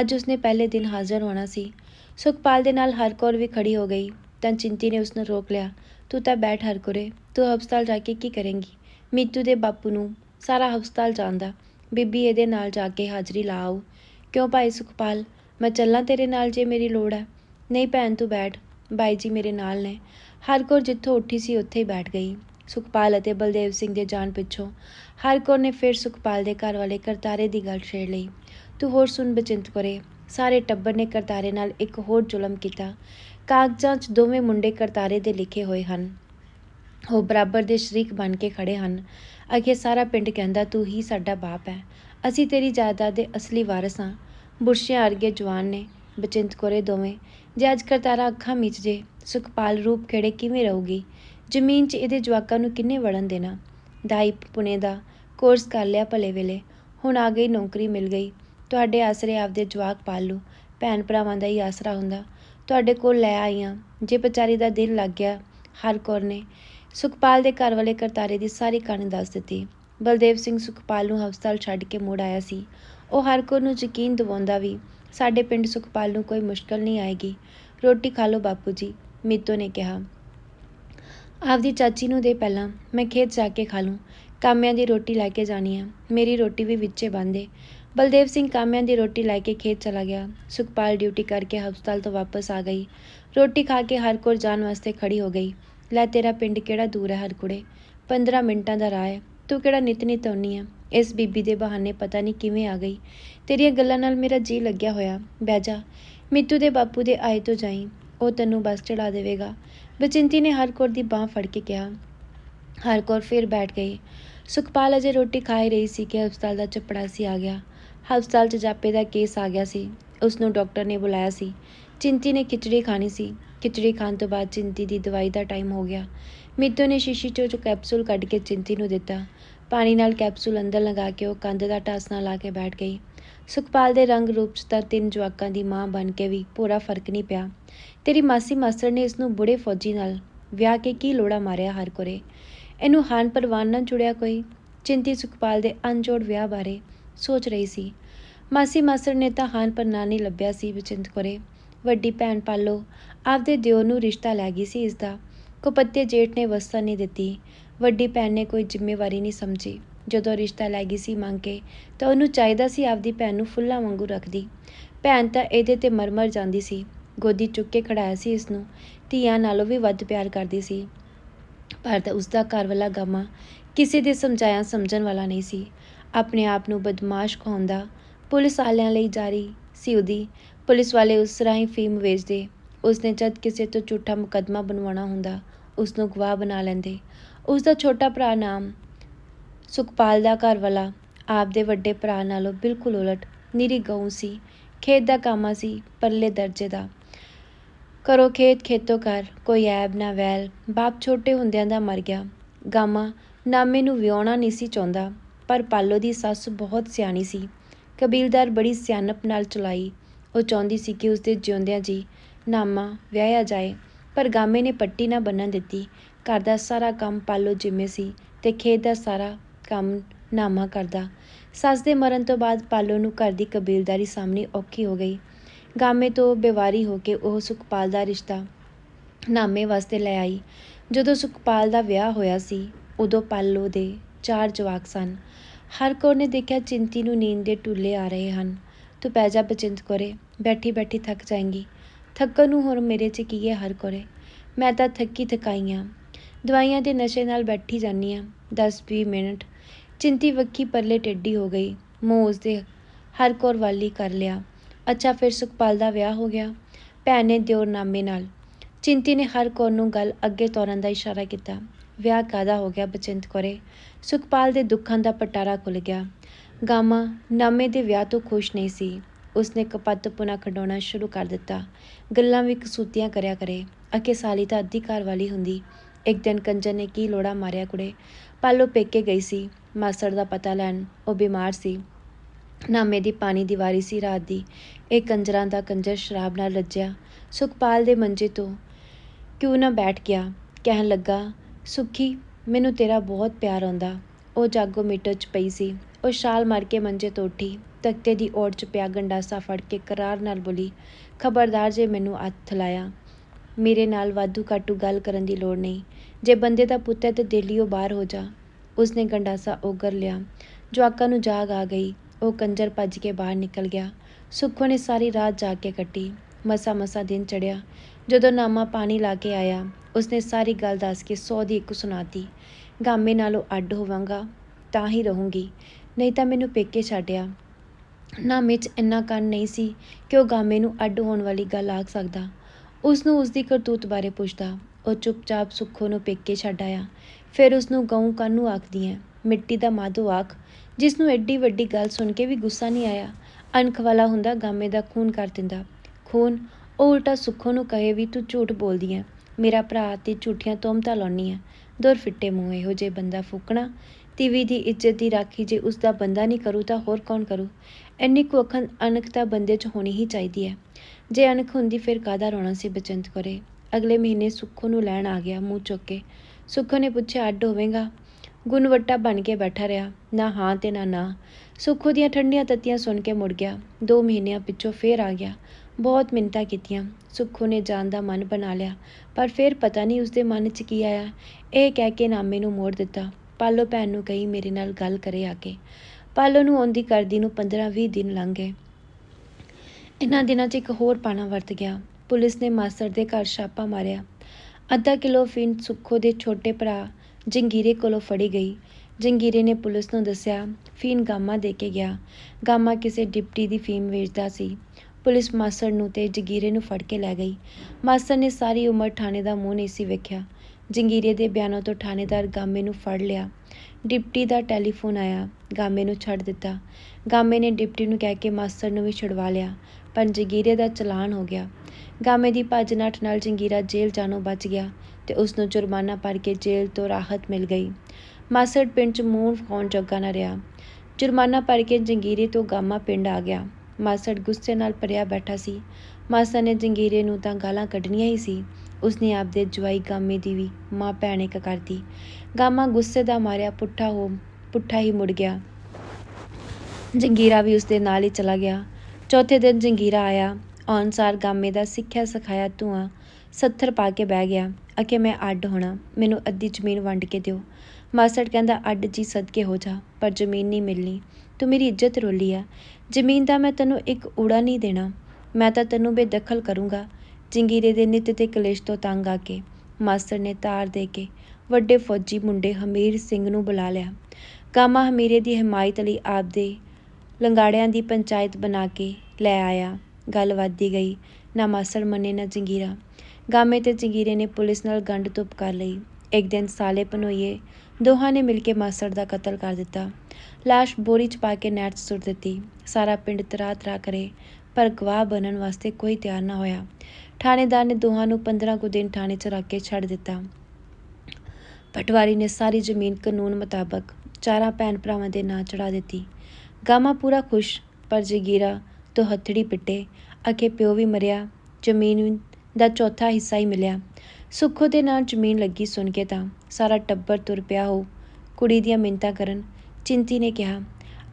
ਅੱਜ ਉਸਨੇ ਪਹਿਲੇ ਦਿਨ ਹਾਜ਼ਰ ਹੋਣਾ ਸੀ। ਸੁਖਪਾਲ ਦੇ ਨਾਲ ਹਰਕੌਰ ਵੀ ਖੜੀ ਹੋ ਗਈ। ਤਾਂ ਚਿੰਤੀ ਨੇ ਉਸਨੂੰ ਰੋਕ ਲਿਆ, ਤੂੰ ਤਾਂ ਬੈਠ ਹਰਕੁਰੇ ਤੂੰ ਹਸਪਤਾਲ ਜਾ ਕੇ ਕੀ ਕਰੇਂਗੀ? ਮੀਤੂ ਦੇ ਬਾਪੂ ਨੂੰ ਸਾਰਾ ਹਸਪਤਾਲ ਜਾਣਦਾ। ਬੀਬੀ ਇਹਦੇ ਨਾਲ ਜਾ ਕੇ ਹਾਜ਼ਰੀ ਲਾ ਆਊ। ਕਿਉਂ ਭਾਈ ਸੁਖਪਾਲ? ਮੈਂ ਚੱਲਾਂ ਤੇਰੇ ਨਾਲ ਜੇ ਮੇਰੀ ਲੋੜ ਹੈ। ਨਹੀਂ ਭੈਣ ਤੂੰ ਬੈਠ। ਬਾਈ ਜੀ ਮੇਰੇ ਨਾਲ ਨੇ। ਹਰਕੌਰ ਜਿੱਥੋਂ ਉੱਠੀ ਸੀ ਉੱਥੇ ਹੀ ਬੈਠ ਗਈ। ਸੁਖਪਾਲ ਅਤੇ ਬਲਦੇਵ ਸਿੰਘ ਦੇ ਜਾਣ ਪਿੱਛੋਂ ਹਰਕੌਰ ਨੇ ਫਿਰ ਸੁਖਪਾਲ ਦੇ ਘਰ ਵਾਲੇ ਕਰਤਾਰੇ ਦੀ ਗੱਲ ਛੇੜ ਲਈ। ਤੂੰ ਹੋਰ ਸੁਣ ਬਚਿੰਤ ਕਰੇ। ਸਾਰੇ ਟੱਬਰ ਨੇ ਕਰਤਾਰੇ ਨਾਲ ਇੱਕ ਹੋਰ ਜ਼ੁਲਮ ਕੀਤਾ। ਕਾਗਜ਼ਾਂ 'ਚ ਦੋਵੇਂ ਮੁੰਡੇ ਕਰਤਾਰੇ ਦੇ ਲਿਖੇ ਹੋਏ ਹਨ। ਉਹ ਬਰਾਬਰ ਦੇ ਸ਼ਰੀਕ ਬਣ ਕੇ ਖੜੇ ਹਨ। ਅਗੇ ਸਾਰਾ ਪਿੰਡ ਕਹਿੰਦਾ, ਤੂੰ ਹੀ ਸਾਡਾ ਬਾਪ ਹੈ। ਅਸੀਂ ਤੇਰੀ ਜਾਇਦਾਦ ਦੇ ਅਸਲੀ ਵਾਰਸ ਹਾਂ। ਬੁਰਸ਼ਿਆਂ ਅਰਗੇ ਜਵਾਨ ਨੇ, ਬਚਿੰਤ ਕੋਰੇ ਦੋਵੇਂ। ਜੇ ਅੱਜ ਕਰਤਾਰਾ ਅੱਖਾਂ ਮੀਚ ਜੇ, ਸੁਖਪਾਲ ਰੂਪ ਖੇੜੇ ਕਿਵੇਂ ਰਹੂਗੀ? ਜ਼ਮੀਨ 'ਚ ਇਹਦੇ ਜਵਾਕਾਂ ਨੂੰ ਕਿੰਨੇ ਵੜਨ ਦੇਣਾ? ਦਾਈ ਪੁਣੇ ਦਾ ਕੋਰਸ ਕਰ ਲਿਆ ਭਲੇ ਵੇਲੇ। ਹੁਣ ਆ ਗਈ ਨੌਕਰੀ ਮਿਲ ਗਈ। ਤੁਹਾਡੇ ਆਸਰੇ ਆਪਦੇ ਜਵਾਕ ਪਾਲ। ਲਓ ਭੈਣ ਭਰਾਵਾਂ ਦਾ ਹੀ ਆਸਰਾ ਹੁੰਦਾ। ਤੁਹਾਡੇ ਕੋਲ ਲੈ ਆਈਆਂ। ਜੇ ਵਿਚਾਰੀ ਦਾ ਦਿਲ ਲੱਗ ਗਿਆ, ਹਰ ਕੌਰ ਨੇ। ਸੁਖਪਾਲ ਦੇ ਘਰ ਵਾਲੇ ਕਰਤਾਰੇ ਦੀ ਸਾਰੀ ਕਹਾਣੀ ਦੱਸ ਦਿੱਤੀ। ਬਲਦੇਵ ਸਿੰਘ ਸੁਖਪਾਲ ਨੂੰ ਹਸਪਤਾਲ ਛੱਡ ਕੇ ਮੁੜ ਆਇਆ ਸੀ। ਉਹ ਹਰ ਕੌਰ ਨੂੰ ਯਕੀਨ ਦਿਵਾਉਂਦਾ ਵੀ ਸਾਡੇ ਪਿੰਡ ਸੁਖਪਾਲ ਨੂੰ ਕੋਈ ਮੁਸ਼ਕਲ ਨਹੀਂ ਆਏਗੀ। ਰੋਟੀ ਖਾ ਲਓ ਬਾਪੂ ਜੀ, ਮੀਤੋ ਨੇ ਕਿਹਾ। ਆਪਦੀ ਚਾਚੀ ਨੂੰ ਦੇ ਪਹਿਲਾਂ ਮੈਂ ਖੇਤ ਜਾ ਕੇ ਖਾ ਲੂੰ। ਕਾਮਿਆਂ ਦੀ ਰੋਟੀ ਲੈ ਕੇ ਜਾਣੀ ਆ। ਮੇਰੀ ਰੋਟੀ ਵੀ ਵਿੱਚੇ ਬੰਦੇ ਬਲਦੇਵ ਸਿੰਘ ਕਾਮਿਆਂ ਦੀ ਰੋਟੀ ਲੈ ਕੇ ਖੇਤ ਚਲਾ ਗਿਆ। ਸੁਖਪਾਲ ਡਿਊਟੀ ਕਰਕੇ ਹਸਪਤਾਲ ਤੋਂ ਵਾਪਸ ਆ ਗਈ। ਰੋਟੀ ਖਾ ਕੇ ਹਰ ਕੋਲ ਜਾਣ ਵਾਸਤੇ ਖੜੀ ਹੋ ਗਈ। ਲੈ ਤੇਰਾ ਪਿੰਡ ਕਿਹੜਾ ਦੂਰ ਹੈ ਹਰ ਕੁੜੇ? 15 ਮਿੰਟਾਂ ਦਾ ਰਾਹ ਹੈ। ਤੂੰ ਕਿਹੜਾ ਨਿਤ ਨਿਤ ਆਉਣੀ ਆ? ਇਸ ਬੀਬੀ ਦੇ ਬਹਾਨੇ ਪਤਾ ਨਹੀਂ ਕਿਵੇਂ ਆ ਗਈ। ਤੇਰੀਆਂ ਗੱਲਾਂ ਨਾਲ ਮੇਰਾ ਜੀ ਲੱਗਿਆ ਹੋਇਆ। ਬਹਿ ਜਾ। ਮਿੱਤੂ ਦੇ ਬਾਪੂ ਦੇ ਆਏ ਤੋਂ ਜਾਈ। ਉਹ ਤੈਨੂੰ ਬੱਸ ਚੜਾ ਦੇਵੇਗਾ। ਬਚਿੰਤੀ ਨੇ ਹਰ ਕੋਰ ਦੀ ਬਾਹ ਫੜ ਕੇ ਕਿਹਾ। ਹਰਕੌਰ ਫਿਰ ਬੈਠ ਗਈ। ਸੁਖਪਾਲ ਅਜੇ ਰੋਟੀ ਖਾ ਹੀ ਰਹੀ ਸੀ ਕਿ ਹਸਪਤਾਲ ਦਾ ਚਪੜਾਸੀ ਆ ਗਿਆ। ਹਸਪਤਾਲ 'ਚ ਜਾਪੇ ਦਾ ਕੇਸ ਆ ਗਿਆ ਸੀ। ਉਸ ਨੂੰ ਡਾਕਟਰ ਨੇ ਬੁਲਾਇਆ ਸੀ। ਚਿੰਤੀ ਨੇ ਖਿਚੜੀ ਖਾਣੀ ਸੀ। ਖਿਚੜੀ ਖਾਣ ਤੋਂ ਬਾਅਦ ਚਿੰਤੀ ਦੀ ਦਵਾਈ ਦਾ ਟਾਈਮ ਹੋ ਗਿਆ। ਮਿੱਤੂ ਨੇ ਸ਼ੀਸ਼ੀ 'ਚੋਂ ਜੋ ਕੈਪਸੂਲ ਕੱਢ ਕੇ ਚਿੰਤੀ ਨੂੰ ਦਿੱਤਾ। ਪਾਣੀ ਨਾਲ ਕੈਪਸੂਲ ਅੰਦਰ ਲਗਾ ਕੇ ਉਹ ਕੰਧ ਦਾ ਟਾਸਣਾ ਲਾ ਕੇ ਬੈਠ ਗਈ। ਸੁਖਪਾਲ ਦੇ ਰੰਗ ਰੂਪ 'ਚ ਤਾਂ ਤਿੰਨ ਜਵਾਕਾਂ ਦੀ ਮਾਂ ਬਣ ਕੇ ਵੀ ਪੂਰਾ ਫ਼ਰਕ ਨਹੀਂ ਪਿਆ। ਤੇਰੀ ਮਾਸੀ ਮਾਸੜ ਨੇ ਇਸ ਨੂੰ ਬੁੜੇ ਫੌਜੀ ਨਾਲ ਵਿਆਹ ਕੇ ਕੀ ਲੋੜਾ ਮਾਰਿਆ ਹਰ ਕੋਰੇ। ਇਹਨੂੰ ਹਾਨ ਪਰਵਾਨ ਨਾਲ ਜੁੜਿਆ ਕੋਈ। ਚਿੰਤੀ ਸੁਖਪਾਲ ਦੇ ਅਣਜੋੜ ਵਿਆਹ ਬਾਰੇ ਸੋਚ ਰਹੀ ਸੀ। ਮਾਸੀ ਮਾਸਰ ਨੇ ਤਾਂ ਹਾਨ ਪਰਨਾ ਨਹੀਂ ਲੱਭਿਆ ਸੀ ਬਚਿੰਤ ਕੋਰੇ। ਵੱਡੀ ਭੈਣ ਪਾਲੋ, ਆਪਦੇ ਦਿਓ ਨੂੰ ਰਿਸ਼ਤਾ ਲੈ ਗਈ ਸੀ ਇਸ ਦਾ। ਕੁਪੱਤੇ ਜੇਠ ਨੇ ਵਸਤਾ ਨਹੀਂ ਦਿੱਤੀ। ਵੱਡੀ ਭੈਣ ਨੇ ਕੋਈ ਜ਼ਿੰਮੇਵਾਰੀ ਨਹੀਂ ਸਮਝੀ। ਜਦੋਂ ਰਿਸ਼ਤਾ ਲੈ ਗਈ ਸੀ ਮੰਗ ਕੇ, ਤਾਂ ਉਹਨੂੰ ਚਾਹੀਦਾ ਸੀ ਆਪਦੀ ਭੈਣ ਨੂੰ ਫੁੱਲਾਂ ਵਾਂਗੂ ਰੱਖਦੀ। ਭੈਣ ਤਾਂ ਇਹਦੇ ਤੇ ਮਰਮਰ ਜਾਂਦੀ ਸੀ। ਗੋਦੀ ਚੁੱਕ ਕੇ ਖੜਾਇਆ ਸੀ ਇਸ ਨੂੰ। ਧੀਆਂ ਨਾਲੋਂ ਵੀ ਵੱਧ ਪਿਆਰ ਕਰਦੀ ਸੀ। ਪਰ ਤਾਂ ਉਸਦਾ ਘਰ ਵਾਲਾ ਗਾਮਾ ਕਿਸੇ ਦੇ ਸਮਝਾਇਆ ਸਮਝਣ ਵਾਲਾ ਨਹੀਂ ਸੀ। ਆਪਣੇ ਆਪ ਨੂੰ ਬਦਮਾਸ਼ ਕਹਾਉਂਦਾ ਪੁਲਿਸ ਵਾਲਿਆਂ ਲਈ ਜਾਰੀ ਸੀ ਉਹਦੀ। ਪੁਲਿਸ ਵਾਲੇ ਉਸ ਰਾਹੀਂ ਫੀਮ ਵੇਚਦੇ। ਉਸਨੇ ਜਦ ਕਿਸੇ ਤੋਂ ਝੂਠਾ ਮੁਕੱਦਮਾ ਬਣਵਾਉਣਾ ਹੁੰਦਾ ਉਸ ਨੂੰ ਗਵਾਹ ਬਣਾ ਲੈਂਦੇ। ਉਸ ਦਾ ਛੋਟਾ ਭਰਾ ਨਾਮ ਸੁਖਪਾਲ ਦਾ ਘਰ ਵਾਲਾ ਆਪ ਦੇ ਵੱਡੇ ਭਰਾ ਨਾਲੋਂ ਬਿਲਕੁਲ ਉਲਟ ਨਿਰੀ ਗਊ ਸੀ। ਖੇਤ ਦਾ ਕਾਮਾ ਸੀ, ਪਰਲੇ ਦਰਜੇ ਦਾ। ਕਰੋ ਖੇਤ ਖੇਤੋਂ ਕਰ ਕੋਈ ਐਬ ਨਾ ਵੈਲ, ਬਾਪ ਛੋਟੇ ਹੁੰਦਿਆਂ ਦਾ ਮਰ ਗਿਆ। ਗਾਮਾ ਨਾਮੇ ਨੂੰ ਵਿਆਹਣਾ ਨਹੀਂ ਸੀ ਚਾਹੁੰਦਾ, ਪਰ ਪਾਲੋ ਦੀ ਸੱਸ ਬਹੁਤ ਸਿਆਣੀ ਸੀ। ਕਬੀਲਦਾਰ ਬੜੀ ਸਿਆਣਪ ਨਾਲ ਚਲਾਈ। ਉਹ ਚਾਹੁੰਦੀ ਸੀ ਕਿ ਉਸਦੇ ਜਿਉਂਦਿਆਂ ਜੀ ਨਾਮਾ ਵਿਆਹਿਆ ਜਾਏ, ਪਰ ਗਾਮੇ ਨੇ ਪੱਟੀ ਨਾ ਬੰਨਣ ਦਿੱਤੀ। ਘਰ ਦਾ ਸਾਰਾ ਕੰਮ ਪਾਲੋ ਜਿੰਮੇ ਸੀ ਤੇ ਖੇਤ ਦਾ ਸਾਰਾ ਕੰਮ ਨਾਮਾ ਕਰਦਾ। ਸੱਸ ਦੇ ਮਰਨ ਤੋਂ ਬਾਅਦ ਪਾਲੋ ਨੂੰ ਘਰ ਦੀ ਕਬੀਲਦਾਰੀ ਸਾਹਮਣੇ ਔਖੀ ਹੋ ਗਈ। ਗਾਮੇ ਤੋਂ ਬਿਵਾਰੀ ਹੋ ਕੇ ਉਹ ਸੁਖਪਾਲ ਦਾ ਰਿਸ਼ਤਾ ਨਾਮੇ ਵਾਸਤੇ ਲੈ ਆਈ। ਜਦੋਂ ਸੁਖਪਾਲ ਦਾ ਵਿਆਹ ਹੋਇਆ ਸੀ, ਉਦੋਂ ਪਾਲੋ ਦੇ ਚਾਰ ਜਵਾਕ ਸਨ। ਹਰ ਕੌਰ ਨੇ ਦੇਖਿਆ ਚਿੰਤੀ ਨੂੰ ਨੀਂਦ ਦੇ ਟੁੱਲੇ ਆ ਰਹੇ ਹਨ। ਤੂੰ ਪੈ ਜਾ ਬਚਿੰਤ ਕੋਰੇ, ਬੈਠੀ ਬੈਠੀ ਥੱਕ ਜਾਏਂਗੀ। ਥੱਕਣ ਨੂੰ ਹੋਰ ਮੇਰੇ 'ਚ ਕੀ ਹੈ ਹਰ ਕੋਰੇ? ਮੈਂ ਤਾਂ ਥੱਕੀ ਥਕਾਈ ਆਂ। ਦਵਾਈਆਂ ਦੇ ਨਸ਼ੇ ਨਾਲ ਬੈਠੀ ਜਾਂਦੀ ਹਾਂ। 10-20 ਮਿੰਟ, ਚਿੰਤੀ ਵੱਖੀ ਪਰਲੇ ਟੇਢੀ ਹੋ ਗਈ। ਮੂੰਹ ਉਸਦੇ ਹਰ ਕੌਰ ਵਾਲੀ ਕਰ ਲਿਆ। ਅੱਛਾ, ਫਿਰ ਸੁਖਪਾਲ ਦਾ ਵਿਆਹ ਹੋ ਗਿਆ, ਭੈਣ ਨੇ ਦਿਓਰ ਨਾਮੇ ਨਾਲ। ਚਿੰਤੀ ਨੇ ਹਰ ਕੌਰ ਨੂੰ ਗੱਲ ਅੱਗੇ ਤੋਰਨ ਦਾ ਇਸ਼ਾਰਾ ਕੀਤਾ। ਵਿਆਹ ਕਾਦਾ ਹੋ ਗਿਆ ਬਚਿੰਤ ਕੋਰੇ? ਸੁਖਪਾਲ ਦੇ ਦੁੱਖਾਂ ਦਾ ਪਟਾਰਾ ਖੁੱਲ ਗਿਆ। ਗਾਮਾ, ਨਾਮੇ ਦੇ ਵਿਆਹ ਤੋਂ ਖੁਸ਼ ਨਹੀਂ ਸੀ। ਉਸਨੇ ਕਪੱਤ ਪੁਨਾ ਖਡਾਉਣਾ ਸ਼ੁਰੂ ਕਰ ਦਿੱਤਾ। ਗੱਲਾਂ ਵੀ ਕਸੂਤੀਆਂ ਕਰਿਆ ਕਰੇ। ਅਕੇ ਸਾਲੀ ਤਾਂ ਅੱਧੀ ਘਰ ਵਾਲੀ ਹੁੰਦੀ। ਇੱਕ ਦਿਨ ਕੰਜਰ ਨੇ ਕੀ ਲੋੜਾ ਮਾਰਿਆ ਕੁੜੇ ਪਾਲੋ ਪੇਕੇ ਗਈ ਸੀ ਮਾਸੜ ਦਾ ਪਤਾ ਲੈਣ ਉਹ ਬਿਮਾਰ ਸੀ ਨਾਮੇ ਦੀ ਪਾਣੀ ਦੀ ਵਾਰੀ ਸੀ ਰਾਤ ਦੀ ਇਹ ਕੰਜਰਾਂ ਦਾ ਕੰਜਰ ਸ਼ਰਾਬ ਨਾਲ ਰੱਜਿਆ ਸੁਖਪਾਲ ਦੇ ਮੰਜੇ ਤੋਂ ਕਿਉਂ ਨਾ ਬੈਠ ਗਿਆ ਕਹਿਣ ਲੱਗਾ ਸੁਖੀ ਮੈਨੂੰ ਤੇਰਾ ਬਹੁਤ ਪਿਆਰ ਆਉਂਦਾ ਉਹ ਜਾਗੋ ਮੀਟਰ 'ਚ ਪਈ ਸੀ ਉਹ ਛਾਲ ਮਾਰ ਕੇ ਮੰਜੇ ਤੋਂ ਉੱਠੀ ਤਖਤੇ ਦੀ ਓੜ 'ਚ ਪਿਆ ਗੰਡਾਸਾ ਫੜ ਕੇ ਕਰਾਰ ਨਾਲ ਬੋਲੀ ਖਬਰਦਾਰ ਜੇ ਮੈਨੂੰ ਹੱਥ ਲਾਇਆ ਮੇਰੇ ਨਾਲ ਵਾਧੂ ਘਾਟੂ ਗੱਲ ਕਰਨ ਦੀ ਲੋੜ ਨਹੀਂ। ਜੇ ਬੰਦੇ ਦਾ ਪੁੱਤ ਹੈ ਤੇ ਦਿਲੀਓ ਬਾਹਰ ਹੋ ਜਾ। ਉਸਨੇ ਗੰਡਾਸਾ ਉਗਰ ਲਿਆ। ਜਵਾਕਾਂ ਨੂੰ ਜਾਗ ਆ ਗਈ। ਉਹ ਕੰਜਰ ਭੱਜ ਕੇ ਬਾਹਰ ਨਿਕਲ ਗਿਆ। ਸੁੱਖੋ ਨੇ ਸਾਰੀ ਰਾਤ ਜਾਗ ਕੇ ਕੱਟੀ। ਮਸਾ ਮਸਾ ਦਿਨ ਚੜਿਆ ਜਦੋਂ ਨਾਮਾ ਪਾਣੀ ਲਾ ਕੇ ਆਇਆ, ਉਸਨੇ ਸਾਰੀ ਗੱਲ ਦੱਸ ਕੇ ਸੌ ਦੀ ਇੱਕ ਸੁਣਾਤੀ। ਗਾਮੇ ਨਾਲੋਂ ਅੱਡ ਹੋਵਾਂਗਾ, ਤਾਂ ਹੀ ਰਹੂੰਗੀ। ਨਹੀਂ ਤਾਂ ਮੈਨੂੰ ਪੇਕੇ ਛੱਡਿਆ। ਨਾਮੇ 'ਚ ਇੰਨਾ ਕੰਨ ਨਹੀਂ ਸੀ ਕਿ ਉਹ ਗਾਮੇ ਨੂੰ ਅੱਡ ਹੋਣ ਵਾਲੀ ਗੱਲ ਆਖ ਸਕਦਾ। ਉਸ ਨੂੰ ਉਸ ਦੀ ਕਰਤੂਤ ਬਾਰੇ ਪੁੱਛਦਾ। ਉਹ ਚੁੱਪਚਾਪ ਸੁੱਖੋ ਨੂੰ ਪੇਕੇ ਛੱਡ ਆਇਆ। ਫਿਰ ਉਸ ਨੂੰ ਗਊ ਕਾਨੂੰ ਆਖਦੀ ਹੈ, ਮਿੱਟੀ ਦਾ ਮਾਧੋ ਆਖ। ਜਿਸ ਨੂੰ ਐਡੀ ਵੱਡੀ ਗੱਲ ਸੁਣ ਕੇ ਵੀ ਗੁੱਸਾ ਨਹੀਂ ਆਇਆ, ਅਣਖ ਵਾਲਾ ਹੁੰਦਾ ਗਾਮੇ ਦਾ ਖੂਨ ਕਰ ਦਿੰਦਾ। ਖੂਨ, ਉਹ ਉਲਟਾ ਸੁੱਖੋ ਨੂੰ ਕਹੇ ਵੀ ਤੂੰ ਝੂਠ ਬੋਲਦੀ ਹੈ। ਮੇਰਾ ਭਰਾ ਤੇ ਝੂਠੀਆਂ ਤੋਮਤਾਂ ਲਾਉਣੀ ਹੈ। ਦੁਰ ਫਿੱਟੇ ਮੂੰਹ, ਇਹੋ ਜੇ ਬੰਦਾ ਫੂਕਣਾ। ਤੀਵੀ ਦੀ ਇੱਜ਼ਤ ਦੀ ਰਾਖੀ ਜੇ ਉਸ ਦਾ ਬੰਦਾ ਨਹੀਂ ਕਰੂ ਤਾਂ ਹੋਰ ਕੌਣ ਕਰੂ? ਇੰਨੀ ਕੁ ਅਖੰ ਅਣਖ ਤਾਂ ਬੰਦੇ 'ਚ ਹੋਣੀ ਹੀ ਚਾਹੀਦੀ ਹੈ। ਜੇ ਅਣਖ ਹੁੰਦੀ ਫਿਰ ਕਾਦਾ ਰੋਣਾ ਸੀ ਬਚੰਤ ਕਰੇ? ਅਗਲੇ ਮਹੀਨੇ ਸੁੱਖੋ ਨੂੰ ਲੈਣ ਆ ਗਿਆ ਮੂੰਹ ਚੁੱਕ ਕੇ। ਸੁੱਖੋ ਨੇ ਪੁੱਛਿਆ, ਅੱਡ ਹੋਵੇਂਗਾ? ਗੁਣਵੱਟਾ ਬਣ ਕੇ ਬੈਠਾ ਰਿਹਾ। ਨਾ ਹਾਂ ਤੇ ਨਾ ਨਾ। ਸੁੱਖੋ ਦੀਆਂ ਠੰਡੀਆਂ ਤੱਤੀਆਂ ਸੁਣ ਕੇ ਮੁੜ ਗਿਆ। 2 ਮਹੀਨਿਆਂ ਪਿੱਛੋਂ ਫੇਰ ਆ ਗਿਆ। ਬਹੁਤ ਮਿੰਤਾ ਕੀਤੀਆਂ। ਸੁੱਖੋ ਨੇ ਜਾਣ ਦਾ ਮਨ ਬਣਾ ਲਿਆ। ਪਰ ਫਿਰ ਪਤਾ ਨਹੀਂ ਉਸਦੇ ਮਨ 'ਚ ਕੀ ਆਇਆ। ਇਹ ਕਹਿ ਕੇ ਨਾਮੇ ਨੂੰ ਮੋੜ ਦਿੱਤਾ। ਪਾਲੋ ਭੈਣ ਨੂੰ ਕਹੀ ਮੇਰੇ ਨਾਲ ਗੱਲ ਕਰੇ ਆ ਕੇ। ਪਾਲੋ ਨੂੰ ਆਉਂਦੀ ਕਰਦੀ ਨੂੰ 15-20 ਦਿਨ ਲੰਘ ਗਏ। ਇਹਨਾਂ ਦਿਨਾਂ 'ਚ ਇੱਕ ਹੋਰ ਪਾਣਾ ਵਰਤ ਗਿਆ। ਪੁਲਿਸ ਨੇ ਮਾਸਟਰ ਦੇ ਘਰ ਛਾਪਾ ਮਾਰਿਆ। ਅੱਧਾ ਕਿਲੋ ਫੀਨ ਸੁੱਖੋ ਦੇ ਛੋਟੇ ਭਰਾ ਜੰਗੀਰੇ ਕੋਲੋਂ ਫੜੀ ਗਈ। ਜੰਗੀਰੇ ਨੇ ਪੁਲਿਸ ਨੂੰ ਦੱਸਿਆ ਫੀਨ ਗਾਮਾ ਦੇ ਕੇ ਗਿਆ। ਗਾਮਾ ਕਿਸੇ ਡਿਪਟੀ ਦੀ ਫੀਮ ਵੇਚਦਾ ਸੀ। ਪੁਲਿਸ ਮਾਸਰ ਨੂੰ ਤੇ ਜਗੀਰੇ ਨੂੰ ਫੜ ਕੇ ਲੈ ਗਈ। ਮਾਸਰ ਨੇ ਸਾਰੀ ਉਮਰ ਥਾਣੇ ਦਾ ਮੂੰਹ ਨਹੀਂ ਸੀ ਵੇਖਿਆ। ਜੰਗੀਰੇ ਦੇ ਬਿਆਨਾਂ ਤੋਂ ਥਾਣੇਦਾਰ ਗਾਮੇ ਨੂੰ ਫੜ ਲਿਆ। ਡਿਪਟੀ ਦਾ ਟੈਲੀਫੋਨ ਆਇਆ। ਗਾਮੇ ਨੂੰ ਛੱਡ ਦਿੱਤਾ। ਗਾਮੇ ਨੇ ਡਿਪਟੀ ਨੂੰ ਕਹਿ ਕੇ ਮਾਸੜ ਨੂੰ ਵੀ ਛੁਡਵਾ ਲਿਆ, ਪਰ ਜੰਗੀਰੇ ਦਾ ਚਲਾਨ ਹੋ ਗਿਆ। ਗਾਮੇ ਦੀ ਭੱਜ ਨੱਠ ਨਾਲ ਜੰਗੀਰਾ ਜੇਲ੍ਹ ਜਾਣੋਂ ਬਚ ਗਿਆ ਤੇ ਉਸ ਨੂੰ ਜੁਰਮਾਨਾ ਭਰ ਕੇ ਜੇਲ੍ਹ ਤੋਂ ਰਾਹਤ ਮਿਲ ਗਈ। ਮਾਸੜ ਪਿੰਡ 'ਚ ਮੂੰਹ ਫਾਉਣ ਜੋਗਾ ਨਾ ਰਿਹਾ। ਜੁਰਮਾਨਾ ਭਰ ਕੇ ਜੰਗੀਰੇ ਤੋਂ ਗਾਮਾ ਪਿੰਡ ਆ ਗਿਆ। ਮਾਸੜ ਗੁੱਸੇ ਨਾਲ ਭਰਿਆ ਬੈਠਾ ਸੀ। ਮਾਸੜ ਨੇ ਜੰਗੀਰੇ ਨੂੰ ਤਾਂ ਗਾਲਾਂ ਕੱਢਣੀਆਂ ਹੀ ਸੀ। ਉਸਨੇ ਆਪਦੇ ਜਵਾਈ ਗਾਮੇ ਦੀ ਵੀ ਮਾਂ ਭੈਣ ਇੱਕ ਕਰਤੀ ਗਾਮਾ ਗੁੱਸੇ ਦਾ ਮਾਰਿਆ ਪੁੱਠਾ ਹੋ ਪੁੱਠਾ ਹੀ ਮੁੜ ਗਿਆ। ਜੰਗੀਰਾ ਵੀ ਉਸਦੇ ਨਾਲ ਹੀ ਚਲਾ ਗਿਆ। ਚੌਥੇ ਦਿਨ ਜੰਗੀਰਾ ਆਇਆ। ਅਨਸਾਰ ਗਾਮੇ ਦਾ ਸਿੱਖਿਆ ਸਿਖਾਇਆ ਧੂਆਂ ਸੱਥਰ ਪਾ ਕੇ ਬਹਿ ਗਿਆ। ਅਕੇ ਮੈਂ ਅੱਡ ਹੋਣਾ। ਮੈਨੂੰ ਅੱਧੀ ਜ਼ਮੀਨ ਵੰਡ ਕੇ ਦਿਓ। ਮਾਸੜ ਕਹਿੰਦਾ, ਅੱਡ ਜੀ ਸਦਕੇ ਹੋ ਜਾ, ਪਰ ਜ਼ਮੀਨ ਨਹੀਂ ਮਿਲਣੀ। ਤੂੰ ਮੇਰੀ ਇੱਜ਼ਤ ਰੋਲੀ ਆ। ਜ਼ਮੀਨ ਦਾ ਮੈਂ ਤੈਨੂੰ ਇੱਕ ਊੜਾ ਨਹੀਂ ਦੇਣਾ। ਮੈਂ ਤਾਂ ਤੈਨੂੰ ਬੇਦਖਲ ਕਰੂੰਗਾ। ਜੰਗੀਰੇ ਦੇ ਨਿੱਤ ਤੇ ਕਲੇਸ਼ ਤੋਂ ਤੰਗ ਆ ਕੇ, ਮਾਸਟਰ ਨੇ ਤਾਰ ਦੇ ਕੇ ਵੱਡੇ ਫੌਜੀ ਮੁੰਡੇ ਹਮੀਰ ਸਿੰਘ ਨੂੰ ਬੁਲਾ ਲਿਆ। ਗਾਮਾ ਹਮੀਰੇ ਦੀ ਹਮਾਇਤ ਲਈ ਆਪਦੇ ਲੰਗਾੜਿਆਂ ਦੀ ਪੰਚਾਇਤ ਬਣਾ ਕੇ ਲੈ ਆਇਆ। ਗੱਲ ਵੱਧਦੀ ਗਈ, ਨਾ ਮਾਸੜ ਮੰਨੇ, ਨਾ ਜੰਗੀਰਾ। ਗਾਮੇ ਤੇ ਜੰਗੀਰੇ ਨੇ ਪੁਲਿਸ ਨਾਲ ਗੰਢ ਤੁਪ ਕਰ ਲਈ। ਇੱਕ ਦਿਨ ਸਾਲੇ ਪਨੋਈਏ ਦੋਹਾਂ ਨੇ ਮਿਲ ਕੇ ਮਾਸੜ ਦਾ ਕਤਲ ਕਰ ਦਿੱਤਾ। ਲਾਸ਼ ਬੋਰੀ 'ਚ ਪਾ ਕੇ ਨਹਿਰ 'ਚ ਸੁੱਟ ਦਿੱਤੀ। ਸਾਰਾ ਪਿੰਡ ਤਰਾ ਤਰਾ ਕਰੇ। ਪਰ ਗਵਾਹ ਬਣਨ ਵਾਸਤੇ ਕੋਈ ਤਿਆਰ ਨਾ ਹੋਇਆ। ਥਾਣੇਦਾਰ ਨੇ ਦੋਹਾਂ ਨੂੰ 15 ਕੁ ਦਿਨ ਥਾਣੇ 'ਚ ਰੱਖ ਕੇ ਛੱਡ ਦਿੱਤਾ। ਪਟਵਾਰੀ ਨੇ ਸਾਰੀ ਜ਼ਮੀਨ ਕਾਨੂੰਨ ਮੁਤਾਬਕ ਚਾਰਾਂ ਭੈਣ ਭਰਾਵਾਂ ਦੇ ਨਾਂ ਚੜਾ ਦਿੱਤੀ। ਗਾਮਾ ਪੂਰਾ ਖੁਸ਼, ਪਰ ਜਗੀਰਾ ਤੋਂ ਹੱਥੜੀ ਪਿੱਟੇ। ਅਕੇ ਪਿਓ ਵੀ ਮਰਿਆ, ਜ਼ਮੀਨ ਦਾ ਚੌਥਾ ਹਿੱਸਾ ਹੀ ਮਿਲਿਆ। ਸੁੱਖੋ ਦੇ ਨਾਲ ਜ਼ਮੀਨ ਲੱਗੀ ਸੁਣ ਕੇ ਤਾਂ ਸਾਰਾ ਟੱਬਰ ਤੁਰ ਪਿਆ ਹੋ। ਕੁੜੀ ਦੀਆਂ ਮਿੰਤਾਂ ਕਰਨ ਚਿੰਤੀ ਨੇ ਕਿਹਾ,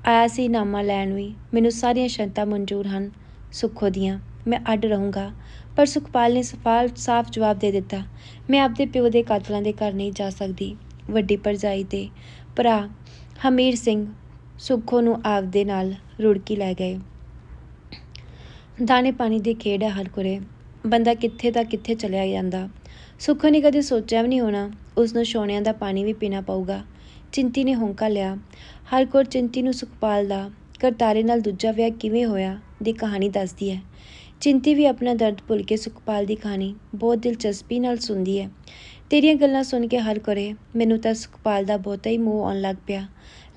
ਆਇਆ ਸੀ ਨਾਮਾ ਲੈਣ ਵੀ, ਮੈਨੂੰ ਸਾਰੀਆਂ ਸ਼ਰਤਾਂ ਮਨਜ਼ੂਰ ਹਨ। ਸੁੱਖੋ ਦੀਆਂ। ਮੈਂ ਅੱਡ ਰਹੂੰਗਾ। ਪਰ ਸੁਖਪਾਲ ਨੇ ਸਫਾਲ ਸਾਫ਼ ਜਵਾਬ ਦੇ ਦਿੱਤਾ। ਮੈਂ ਆਪਦੇ ਪਿਓ ਦੇ ਕਾਤਲਾਂ ਦੇ ਘਰ ਨਹੀਂ ਜਾ ਸਕਦੀ। ਵੱਡੀ ਭਰਜਾਈ ਤੇ ਭਰਾ ਹਮੀਰ ਸਿੰਘ ਸੁੱਖੋ ਨੂੰ ਆਪਦੇ ਨਾਲ ਰੁੜਕੀ ਲੈ ਗਏ। ਦਾਣੇ ਪਾਣੀ ਦੀ ਖੇਡ ਹੈ ਹਰ ਕੋਰੇ। ਬੰਦਾ ਕਿੱਥੇ ਦਾ ਕਿੱਥੇ ਚਲਿਆ ਜਾਂਦਾ। ਸੁੱਖੋ ਨੇ ਕਦੇ ਸੋਚਿਆ ਵੀ ਨਹੀਂ ਹੋਣਾ, ਉਸ ਨੂੰ ਸੋਨਿਆਂ ਦਾ ਪਾਣੀ ਵੀ ਪੀਣਾ ਪਊਗਾ। ਚਿੰਤੀ ਨੇ ਹੋਂਕਾ ਲਿਆ। ਹਰ ਕੋਰ ਚਿੰਤੀ ਨੂੰ ਸੁਖਪਾਲ ਦਾ। ਕਰਤਾਰੇ ਨਾਲ ਦੂਜਾ ਵਿਆਹ ਕਿਵੇਂ ਹੋਇਆ? ਦੀ ਕਹਾਣੀ ਦੱਸਦੀ ਹੈ। ਚਿੰਤੀ ਵੀ ਆਪਣਾ ਦਰਦ ਭੁੱਲ ਕੇ ਸੁਖਪਾਲ ਦੀ ਕਹਾਣੀ ਬਹੁਤ ਦਿਲਚਸਪੀ ਨਾਲ ਸੁਣਦੀ ਹੈ। ਤੇਰੀਆਂ ਗੱਲਾਂ ਸੁਣ ਕੇ ਹਰ ਕਰੇ ਮੈਨੂੰ ਤਾਂ ਸੁਖਪਾਲ ਦਾ ਬਹੁਤਾ ਹੀ ਮੋਹ ਆਉਣ ਲੱਗ ਪਿਆ।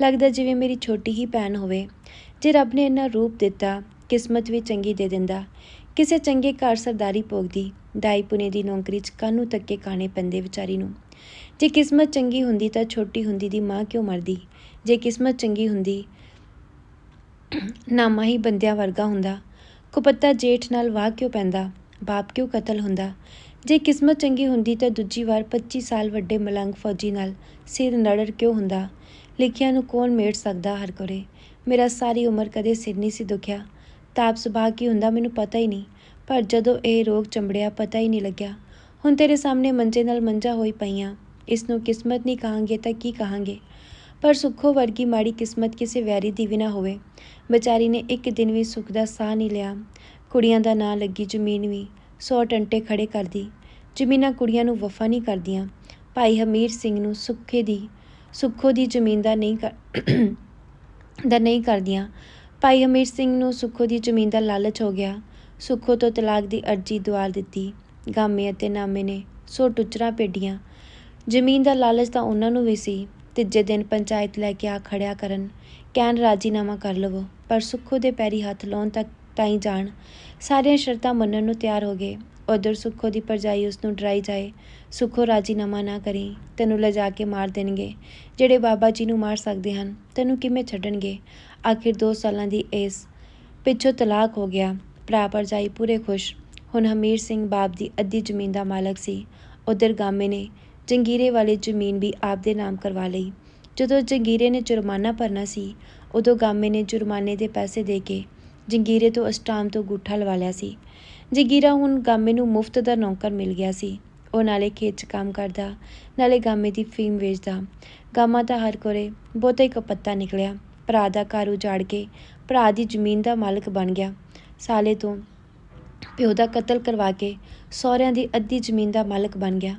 ਲੱਗਦਾ ਜਿਵੇਂ ਮੇਰੀ ਛੋਟੀ ਹੀ ਭੈਣ ਹੋਵੇ। ਜੇ ਰੱਬ ਨੇ ਇੰਨਾ ਰੂਪ ਦਿੱਤਾ, ਕਿਸਮਤ ਵੀ ਚੰਗੀ ਦੇ ਦਿੰਦਾ। ਕਿਸੇ ਚੰਗੇ ਘਰ ਸਰਦਾਰੀ ਭੋਗਦੀ, ਦਾਈ ਪੁਨੇ ਦੀ ਨੌਕਰੀ 'ਚ ਕਾਨੂੰ ਤੱਕੇ ਕਾਣੇ ਪੈਂਦੇ ਵਿਚਾਰੀ ਨੂੰ? ਜੇ ਕਿਸਮਤ ਚੰਗੀ ਹੁੰਦੀ ਤਾਂ ਛੋਟੀ ਹੁੰਦੀ ਦੀ ਮਾਂ ਕਿਉਂ ਮਰਦੀ? ਜੇ ਕਿਸਮਤ ਚੰਗੀ ਹੁੰਦੀ ਨਾਮਾ ਹੀ ਬੰਦਿਆਂ ਵਰਗਾ ਹੁੰਦਾ। ਕੁਪੱਤਾ ਜੇਠ ਨਾਲ ਵਾਹ ਕਿਉਂ ਪੈਂਦਾ? ਬਾਪ ਕਿਉਂ ਕਤਲ ਹੁੰਦਾ? ਜੇ ਕਿਸਮਤ ਚੰਗੀ ਹੁੰਦੀ ਤਾਂ ਦੂਜੀ ਵਾਰ 25 ਸਾਲ ਵੱਡੇ ਮਲੰਗ ਫੌਜੀ ਨਾਲ ਸਿਰ ਨੜਰ ਕਿਉਂ ਹੁੰਦਾ? ਲਿਖਿਆ ਨੂੰ ਕੌਣ ਮੇੜ ਸਕਦਾ ਹਰ ਕੋਰੇ? ਮੇਰਾ ਸਾਰੀ ਉਮਰ ਕਦੇ ਸਿਰ ਨਹੀਂ ਸੀ ਦੁਖਿਆ। ਤਾਪ ਸੁਭਾਅ ਕੀ ਹੁੰਦਾ ਮੈਨੂੰ ਪਤਾ ਹੀ ਨਹੀਂ, ਪਰ ਜਦੋਂ ਇਹ ਰੋਗ ਚੰਬੜਿਆ ਪਤਾ ਹੀ ਨਹੀਂ ਲੱਗਿਆ। ਹੁਣ ਤੇਰੇ ਸਾਹਮਣੇ ਮੰਜੇ ਨਾਲ ਮੰਜਾ ਹੋਈ ਪਈਆਂ ਇਸ ਨੂੰ ਕਿਸਮਤ ਨਹੀਂ ਕਹਾਂਗੇ ਤਾਂ ਕੀ ਕਹਾਂਗੇ? ਪਰ ਸੁੱਖੋ ਵਰਗੀ ਮਾੜੀ ਕਿਸਮਤ ਕਿਸੇ ਵੈਰੀ ਦੀ ਵੀ ਨਾ ਹੋਵੇ। ਵਿਚਾਰੀ ਨੇ ਇੱਕ ਦਿਨ ਵੀ ਸੁੱਖ ਦਾ ਸਾਹ ਨਹੀਂ ਲਿਆ। ਕੁੜੀਆਂ ਦਾ ਨਾਂ ਲੱਗੀ ਜ਼ਮੀਨ ਵੀ। ਸੌ ਟੰਟੇ ਖੜੇ ਕਰਦੀ। ਜ਼ਮੀਨਾਂ ਕੁੜੀਆਂ ਨੂੰ ਵਫਾ ਨਹੀਂ ਕਰਦੀਆਂ। ਭਾਈ ਹਮੀਰ ਸਿੰਘ ਨੂੰ ਸੁੱਖੇ ਦੀ, ਸੁੱਖੋ ਦੀ ਜ਼ਮੀਨ ਦਾ ਨਹੀਂ ਕਰ ਦਾ ਨਹੀਂ ਕਰਦੀਆਂ। ਭਾਈ ਹਮੀਰ ਸਿੰਘ ਨੂੰ ਸੁੱਖੋ ਦੀ ਜ਼ਮੀਨ ਦਾ ਲਾਲਚ ਹੋ ਗਿਆ। ਸੁੱਖੋ ਤੋਂ ਤਲਾਕ ਦੀ ਅਰਜ਼ੀ ਦਵਾਰ ਦਿੱਤੀ। ਗਾਮੇ ਅਤੇ ਨਾਮੇ ਨੇ ਸੋ ਟੁੱਚਰਾਂ ਪੇਡੀਆਂ ਜ਼ਮੀਨ ਦਾ ਲਾਲਚ ਤਾਂ ਉਹਨਾਂ ਨੂੰ ਵੀ ਸੀ। ਤੀਜੇ ਦਿਨ ਪੰਚਾਇਤ ਲੈ ਕੇ ਆ ਖੜਿਆ ਕਰਨ। ਕਹਿਣ ਰਾਜੀਨਾਮਾ ਕਰ ਲਵੋ, ਪਰ ਸੁੱਖੋ ਦੇ ਪੈਰੀ ਹੱਥ ਲਾਉਣ ਤੱਕ ਤਾਈ ਜਾਣ। ਸਾਰੀਆਂ ਸ਼ਰਤਾਂ ਮੰਨਣ ਨੂੰ ਤਿਆਰ ਹੋ ਗਏ। ਉਧਰ ਸੁੱਖੋ ਦੀ ਪਰਜਾਈ ਉਸ ਨੂੰ ਡਰਾਈ ਜਾਏ। ਸੁੱਖੋ ਰਾਜੀਨਾਮਾ ਨਾ ਕਰੀ, ਤੈਨੂੰ ਲਿਜਾ ਕੇ ਮਾਰ ਦੇਣਗੇ। ਜਿਹੜੇ ਬਾਬਾ ਜੀ ਨੂੰ ਮਾਰ ਸਕਦੇ ਹਨ, ਤੈਨੂੰ ਕਿਵੇਂ ਛੱਡਣਗੇ? ਆਖਿਰ 2 ਸਾਲਾਂ ਦੀ ਇਸ ਪਿੱਛੋਂ ਤਲਾਕ ਹੋ ਗਿਆ। ਭਰਾ ਪਰਜਾਈ ਪੂਰੇ ਖੁਸ਼। ਹੁਣ ਹਮੀਰ ਸਿੰਘ ਬਾਪ ਦੀ ਅੱਧੀ ਜ਼ਮੀਨ ਦਾ ਮਾਲਕ ਸੀ। ਉਧਰ ਗਾਮੇ ਨੇ ਜੰਗੀਰੇ ਵਾਲੀ ਜ਼ਮੀਨ ਵੀ ਆਪਦੇ ਨਾਮ ਕਰਵਾ ਲਈ। ਜਦੋਂ ਜੰਗੀਰੇ ਨੇ ਜੁਰਮਾਨਾ ਭਰਨਾ ਸੀ, ਉਦੋਂ ਗਾਮੇ ਨੇ ਜੁਰਮਾਨੇ ਦੇ ਪੈਸੇ ਦੇ ਕੇ ਜੰਗੀਰੇ ਤੋਂ ਅਸਟਾਮ ਤੋਂ ਗੁੱਠਾ ਲਵਾ ਲਿਆ ਸੀ। ਜੰਗੀਰਾ ਹੁਣ ਗਾਮੇ ਨੂੰ ਮੁਫਤ ਦਾ ਨੌਕਰ ਮਿਲ ਗਿਆ ਸੀ। ਉਹ ਨਾਲੇ ਖੇਤ 'ਚ ਕੰਮ ਕਰਦਾ, ਨਾਲੇ ਗਾਮੇ ਦੀ ਫੀਮ ਵੇਚਦਾ। ਗਾਮਾ ਤਾਂ ਹਰ ਕੋਰੇ ਬਹੁਤਾ ਹੀ ਕਪੱਤਾ ਨਿਕਲਿਆ। ਭਰਾ ਦਾ ਘਰ ਉਜਾੜ ਕੇ ਭਰਾ ਦੀ ਜ਼ਮੀਨ ਦਾ ਮਾਲਕ ਬਣ ਗਿਆ। ਸਾਲੇ ਤੋਂ ਪਿਓ ਦਾ ਕਤਲ ਕਰਵਾ ਕੇ ਸਹੁਰਿਆਂ ਦੀ ਅੱਧੀ ਜ਼ਮੀਨ ਦਾ ਮਾਲਕ ਬਣ ਗਿਆ।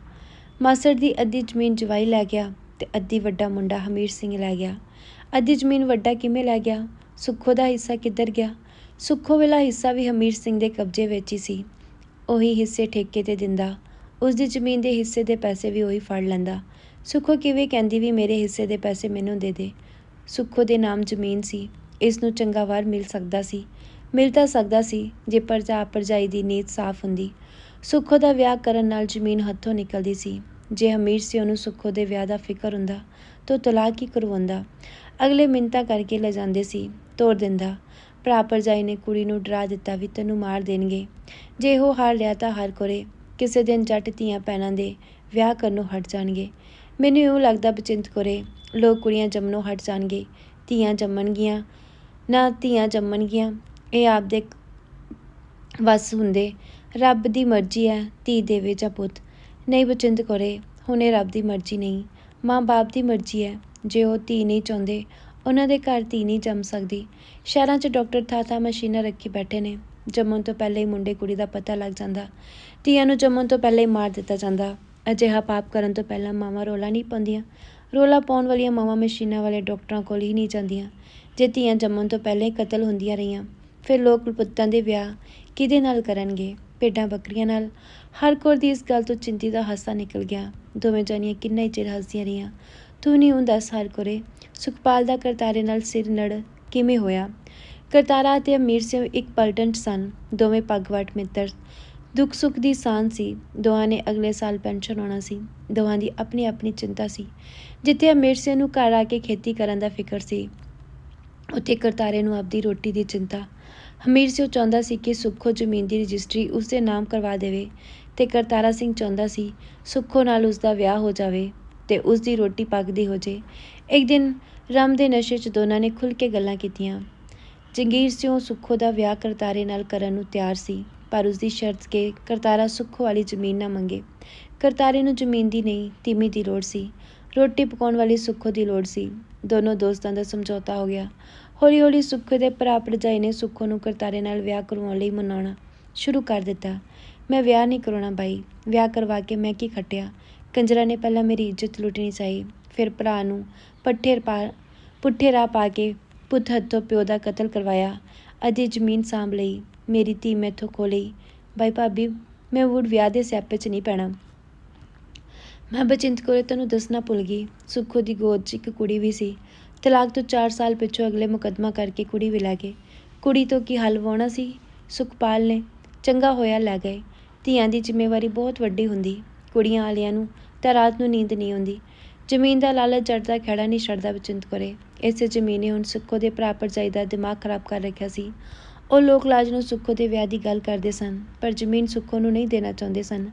ਮਾਸੜ ਦੀ ਅੱਧੀ ਜ਼ਮੀਨ ਜਵਾਈ ਲੈ ਗਿਆ ਤੇ ਅੱਧੀ ਵੱਡਾ ਮੁੰਡਾ ਹਮੀਰ ਸਿੰਘ ਲੈ ਗਿਆ। ਅੱਧੀ ਜ਼ਮੀਨ ਵੱਡਾ ਕਿਵੇਂ ਲੈ ਗਿਆ? ਸੁੱਖੋ ਦਾ ਹਿੱਸਾ ਕਿੱਧਰ ਗਿਆ? ਸੁੱਖੋ ਵਾਲਾ ਹਿੱਸਾ ਵੀ ਹਮੀਰ ਸਿੰਘ ਦੇ ਕਬਜ਼ੇ ਵਿੱਚ ਹੀ ਸੀ। ਉਹੀ ਹਿੱਸੇ ਠੇਕੇ ਤੇ ਦਿੰਦਾ। ਉਸ ਦੀ ਜ਼ਮੀਨ ਦੇ ਹਿੱਸੇ ਦੇ ਪੈਸੇ ਵੀ ਉਹੀ ਫੜ ਲੈਂਦਾ। ਸੁੱਖੋ ਕਿਵੇਂ ਕਹਿੰਦੀ ਵੀ ਮੇਰੇ ਹਿੱਸੇ ਦੇ ਪੈਸੇ ਮੈਨੂੰ ਦੇ ਦੇ। ਸੁੱਖੋ ਦੇ ਨਾਮ ਜ਼ਮੀਨ ਸੀ। ਇਸ ਨੂੰ ਚੰਗਾ ਵਾਰ ਮਿਲ ਸਕਦਾ ਸੀ। ਮਿਲ ਤਾਂ ਸਕਦਾ ਸੀ, ਜੇ ਪਰਜਾ ਪਰਜਾਈ ਦੀ ਨੀਤ ਸਾਫ਼ ਹੁੰਦੀ। ਸੁੱਖੋ ਦਾ ਵਿਆਹ ਕਰਨ ਨਾਲ ਜ਼ਮੀਨ ਹੱਥੋਂ ਨਿਕਲਦੀ ਸੀ। ਜੇ ਹਮੀਰ ਸੀ ਉਹਨੂੰ ਸੁੱਖੋ ਦੇ ਵਿਆਹ ਦਾ ਫਿਕਰ ਹੁੰਦਾ ਤਾਂ ਤਲਾਕ ਹੀ ਕਰਵਾਉਂਦਾ। ਅਗਲੇ ਮਿੰਤਾ ਕਰਕੇ ਲੈ ਜਾਂਦੇ ਸੀ, ਤੋੜ ਦਿੰਦਾ। ਭਰਾ ਭਰਜਾਈ ਨੇ ਕੁੜੀ ਨੂੰ ਡਰਾ ਦਿੱਤਾ ਵੀ ਤੈਨੂੰ ਮਾਰ ਦੇਣਗੇ। ਜੇ ਉਹ ਹਾਰ ਲਿਆ ਤਾਂ ਹਾਰ ਕੋਰੇ। ਕਿਸੇ ਦਿਨ ਜੱਟ ਧੀਆਂ ਭੈਣਾਂ ਦੇ ਵਿਆਹ ਕਰਨੋਂ ਹਟ ਜਾਣਗੇ। ਮੈਨੂੰ ਇਉਂ ਲੱਗਦਾ ਬਚਿੰਤ ਕੋਰੇ, ਲੋਕ ਕੁੜੀਆਂ ਜੰਮਣੋਂ ਹਟ ਜਾਣਗੇ। ਧੀਆਂ ਜੰਮਣਗੀਆਂ, ਨਾ ਧੀਆਂ ਜੰਮਣਗੀਆਂ। ਇਹ ਆਪਦੇ ਵਸ ਹੁੰਦੇ। ਰੱਬ ਦੀ ਮਰਜ਼ੀ ਹੈ, ਧੀ ਦੇਵੇ ਜਾਂ ਪੁੱਤ। ਨਹੀਂ ਬਚਿੰਦ ਕੋਰੇ, ਹੁਣੇ ਰੱਬ ਦੀ ਮਰਜ਼ੀ ਨਹੀਂ। ਮਾਂ-ਬਾਪ ਦੀ ਮਰਜ਼ੀ ਹੈ, ਜੇ ਉਹ ਧੀ ਨਹੀਂ ਚਾਹੁੰਦੇ, ਉਹਨਾਂ ਦੇ ਘਰ ਧੀ ਨਹੀਂ ਜੰਮ ਸਕਦੀ। ਸ਼ਹਿਰਾਂ 'ਚ ਡਾਕਟਰ ਥਾਂ-ਥਾਂ ਮਸ਼ੀਨਾਂ ਰੱਖੀ ਬੈਠੇ ਨੇ, ਜੰਮਣ ਤੋਂ ਪਹਿਲਾਂ ਹੀ ਮੁੰਡੇ ਕੁੜੀ ਦਾ ਪਤਾ ਲੱਗ ਜਾਂਦਾ। ਧੀਆਂ ਨੂੰ ਜੰਮਣ ਤੋਂ ਪਹਿਲਾਂ ਹੀ ਮਾਰ ਦਿੱਤਾ ਜਾਂਦਾ। ਅਜਿਹਾ ਪਾਪ ਕਰਨ ਤੋਂ ਪਹਿਲਾਂ ਮਾਵਾਂ ਰੋਲਾ ਨਹੀਂ ਪਾਉਂਦੀਆਂ। ਰੋਲਾ ਪਾਉਣ ਵਾਲੀਆਂ ਮਾਵਾਂ ਮਸ਼ੀਨਾਂ ਵਾਲੇ ਡਾਕਟਰਾਂ ਕੋਲ ਹੀ ਨਹੀਂ ਜਾਂਦੀਆਂ। ਜੇ ਧੀਆਂ ਜੰਮਣ ਤੋਂ ਪਹਿਲਾਂ ਹੀ ਕਤਲ ਹੁੰਦੀਆਂ ਰਹੀਆਂ, ਫਿਰ ਲੋਕ ਪੁੱਤਾਂ ਦੇ ਵਿਆਹ ਕਿਹਦੇ ਨਾਲ ਕਰਨਗੇ? ਭੇਡਾਂ ਬੱਕਰੀਆਂ ਨਾਲ? ਹਰ ਕੋਰ ਦੀ ਇਸ ਗੱਲ ਤੋਂ ਚਿੰਤੀ ਦਾ ਹਾਸਾ ਨਿਕਲ ਗਿਆ। ਦੋਵੇਂ ਜਾਨੀਆਂ ਕਿੰਨਾ ਹੀ ਚਿਰ ਹੱਸਦੀਆਂ ਰਹੀਆਂ। ਤੂੰ ਨਹੀਂ ਹੁੰਦਾ ਹਰ ਕੋਰੇ। ਸੁਖਪਾਲ ਦਾ ਕਰਤਾਰੇ ਨਾਲ ਸਿਰ ਨੜ ਕਿਵੇਂ ਹੋਇਆ? ਕਰਤਾਰਾ ਅਤੇ ਅਮੀਰ ਸਿੰਘ ਇੱਕ ਪਲਟਨ ਸਨ। ਦੋਵੇਂ ਪੱਗਵਟ ਮਿੱਤਰ। ਦੁੱਖ ਸੁੱਖ ਦੀ ਸਾਂਝ ਸੀ। ਦੋਹਾਂ ਨੇ ਅਗਲੇ ਸਾਲ ਪੈਨਸ਼ਨ ਆਉਣਾ ਸੀ। ਦੋਹਾਂ ਦੀ ਆਪਣੀ ਆਪਣੀ ਚਿੰਤਾ ਸੀ। ਜਿੱਥੇ ਅਮੀਰ ਸਿੰਘ ਨੂੰ ਘਰ ਆ ਕੇ ਖੇਤੀ ਕਰਨ ਦਾ ਫਿਕਰ ਸੀ, ਉੱਥੇ ਕਰਤਾਰੇ ਨੂੰ ਆਪਦੀ ਰੋਟੀ ਦੀ ਚਿੰਤਾ। ਹਮੀਰ ਸਿੰਘ ਚਾਹੁੰਦਾ ਸੀ ਕਿ ਸੁੱਖੋ ਜ਼ਮੀਨ ਦੀ ਰਜਿਸਟਰੀ ਉਸ ਦੇ ਨਾਮ ਕਰਵਾ ਦੇਵੇ। ਤੇ ਕਰਤਾਰਾ ਸਿੰਘ ਚਾਹੁੰਦਾ ਸੀ ਸੁੱਖੋ ਨਾਲ ਉਸ ਦਾ ਵਿਆਹ ਹੋ ਜਾਵੇ ਤੇ ਉਸ ਦੀ ਰੋਟੀ ਪੱਕਦੀ ਹੋ ਜੇ। ਇੱਕ ਦਿਨ ਰਮ ਦੇ ਨਸ਼ੇ 'ਚ ਦੋਨਾਂ ਨੇ ਖੁੱਲ੍ਹ ਕੇ ਗੱਲਾਂ ਕੀਤੀਆਂ। ਜੰਗੀਰ ਸਿੰਘ ਸੁੱਖੋ ਦਾ ਵਿਆਹ ਕਰਤਾਰੇ ਨਾਲ ਕਰਨ ਨੂੰ ਤਿਆਰ ਸੀ, ਪਰ ਉਸ ਦੀ ਸ਼ਰਤ ਕਿ ਕਰਤਾਰਾ ਸੁੱਖੋ ਵਾਲੀ ਜ਼ਮੀਨ ਨਾ ਮੰਗੇ। ਕਰਤਾਰੇ ਨੂੰ ਜ਼ਮੀਨ ਦੀ ਨਹੀਂ, ਤੀਮੀ ਦੀ ਲੋੜ ਸੀ। ਰੋਟੀ ਪਕਾਉਣ ਵਾਲੀ ਸੁੱਖੋ ਦੀ ਲੋੜ ਸੀ। ਦੋਨੋਂ ਦੋਸਤਾਂ ਦਾ ਸਮਝੌਤਾ ਹੋ ਗਿਆ। ਹੌਲੀ ਹੌਲੀ ਸੁੱਖੋ ਦੇ ਭਰਾ ਭਰਜਾਈ ਨੇ ਸੁੱਖੋ ਨੂੰ ਕਰਤਾਰੇ ਨਾਲ ਵਿਆਹ ਕਰਵਾਉਣ ਲਈ ਮਨਾਉਣਾ ਸ਼ੁਰੂ ਕਰ ਦਿੱਤਾ। ਮੈਂ ਵਿਆਹ ਨਹੀਂ ਕਰਾਉਣਾ ਬਾਈ। ਵਿਆਹ ਕਰਵਾ ਕੇ ਮੈਂ ਕੀ ਖੱਟਿਆ? ਕੰਜਰਾ ਨੇ ਪਹਿਲਾਂ ਮੇਰੀ ਇੱਜ਼ਤ ਲੁੱਟਣੀ ਚਾਹੀ, ਫਿਰ ਭਰਾ ਨੂੰ ਪੱਠੇ ਪਾ, ਪੁੱਠੇ ਰਾਹ ਪਾ ਕੇ ਪੁੱਤ ਹੱਥੋਂ ਪਿਓ ਦਾ ਕਤਲ ਕਰਵਾਇਆ। ਅਜੇ ਜ਼ਮੀਨ ਸਾਂਭ ਲਈ, ਮੇਰੀ ਧੀ ਮੈਥੋਂ ਖੋ ਲਈ। ਬਾਈ ਭਾਬੀ, ਮੈਂ ਵੁੱਡ ਵਿਆਹ ਦੇ ਸਿਆਪੇ 'ਚ ਨਹੀਂ ਪੈਣਾ। ਮੈਂ ਬਚਿੰਤ ਕੋਲੇ ਤੈਨੂੰ ਦੱਸਣਾ ਭੁੱਲ ਗਈ। ਸੁੱਖੋ ਦੀ ਗੋਦ 'ਚ ਇੱਕ ਕੁੜੀ ਵੀ ਸੀ। ਤਲਾਕ ਤੋਂ 4 ਸਾਲ ਪਿੱਛੋਂ ਅਗਲੇ ਮੁਕੱਦਮਾ ਕਰਕੇ ਕੁੜੀ ਵੀ ਲੈ ਗਏ। ਕੁੜੀ ਤੋਂ ਕੀ ਹੱਲ ਵਾਉਣਾ ਸੀ? ਸੁਖਪਾਲ ਨੇ ਚੰਗਾ ਹੋਇਆ ਲੈ ਗਏ। ਧੀਆਂ ਦੀ ਜ਼ਿੰਮੇਵਾਰੀ ਬਹੁਤ ਵੱਡੀ ਹੁੰਦੀ। ਕੁੜੀਆਂ ਵਾਲਿਆਂ ਨੂੰ ਤਾਂ ਰਾਤ ਨੂੰ ਨੀਂਦ ਨਹੀਂ ਆਉਂਦੀ। ਜ਼ਮੀਨ ਦਾ ਲਾਲਚ ਜੱਟ ਦਾ ਖੜਾ ਨਹੀਂ ਛੱਡਦਾ ਬਚਿੰਤ ਕੋਰੇ। ਇਸੇ ਜ਼ਮੀਨ ਨੇ ਹੁਣ ਸੁੱਖੋ ਦੇ ਭਰਾ ਭਰਜਾਈ ਦਾ ਦਿਮਾਗ ਖਰਾਬ ਕਰ ਰੱਖਿਆ ਸੀ। ਉਹ ਲੋਕ ਲਾਜ ਨੂੰ ਸੁੱਖੋ ਦੇ ਵਿਆਹ ਦੀ ਗੱਲ ਕਰਦੇ ਸਨ, ਪਰ ਜ਼ਮੀਨ ਸੁੱਖੋ ਨੂੰ ਨਹੀਂ ਦੇਣਾ ਚਾਹੁੰਦੇ ਸਨ।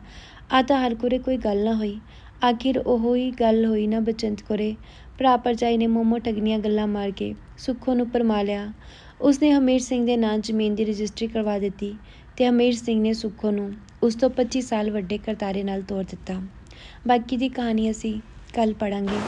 ਆ ਤਾਂ ਹਰ ਕੋਰੇ ਕੋਈ ਗੱਲ ਨਾ ਹੋਈ। ਆਖਿਰ ਉਹ ਹੀ ਗੱਲ ਹੋਈ ਨਾ ਬਚਿੰਤ ਕੋਰੇ। ਭਰਾ ਭਰਜਾਈ ਨੇ ਮੋਮੋ ਟਗਨੀਆਂ ਗੱਲਾਂ ਮਾਰ ਕੇ ਸੁੱਖੋ ਨੂੰ ਪਰਮਾ ਲਿਆ। ਉਸਨੇ ਹਮੀਰ ਸਿੰਘ ਦੇ ਨਾਂ ਜ਼ਮੀਨ ਦੀ ਰਜਿਸਟਰੀ ਕਰਵਾ ਦਿੱਤੀ ਤੇ ਹਮੀਰ ਸਿੰਘ ਨੇ ਸੁੱਖੋ ਨੂੰ ਉਸ ਤੋਂ 25 ਸਾਲ ਵੱਡੇ ਕਰਤਾਰੇ ਨਾਲ ਤੋਰ ਦਿੱਤਾ। ਬਾਕੀ ਦੀ ਕਹਾਣੀ ਅਸੀਂ ਕੱਲ ਪੜਾਂਗੇ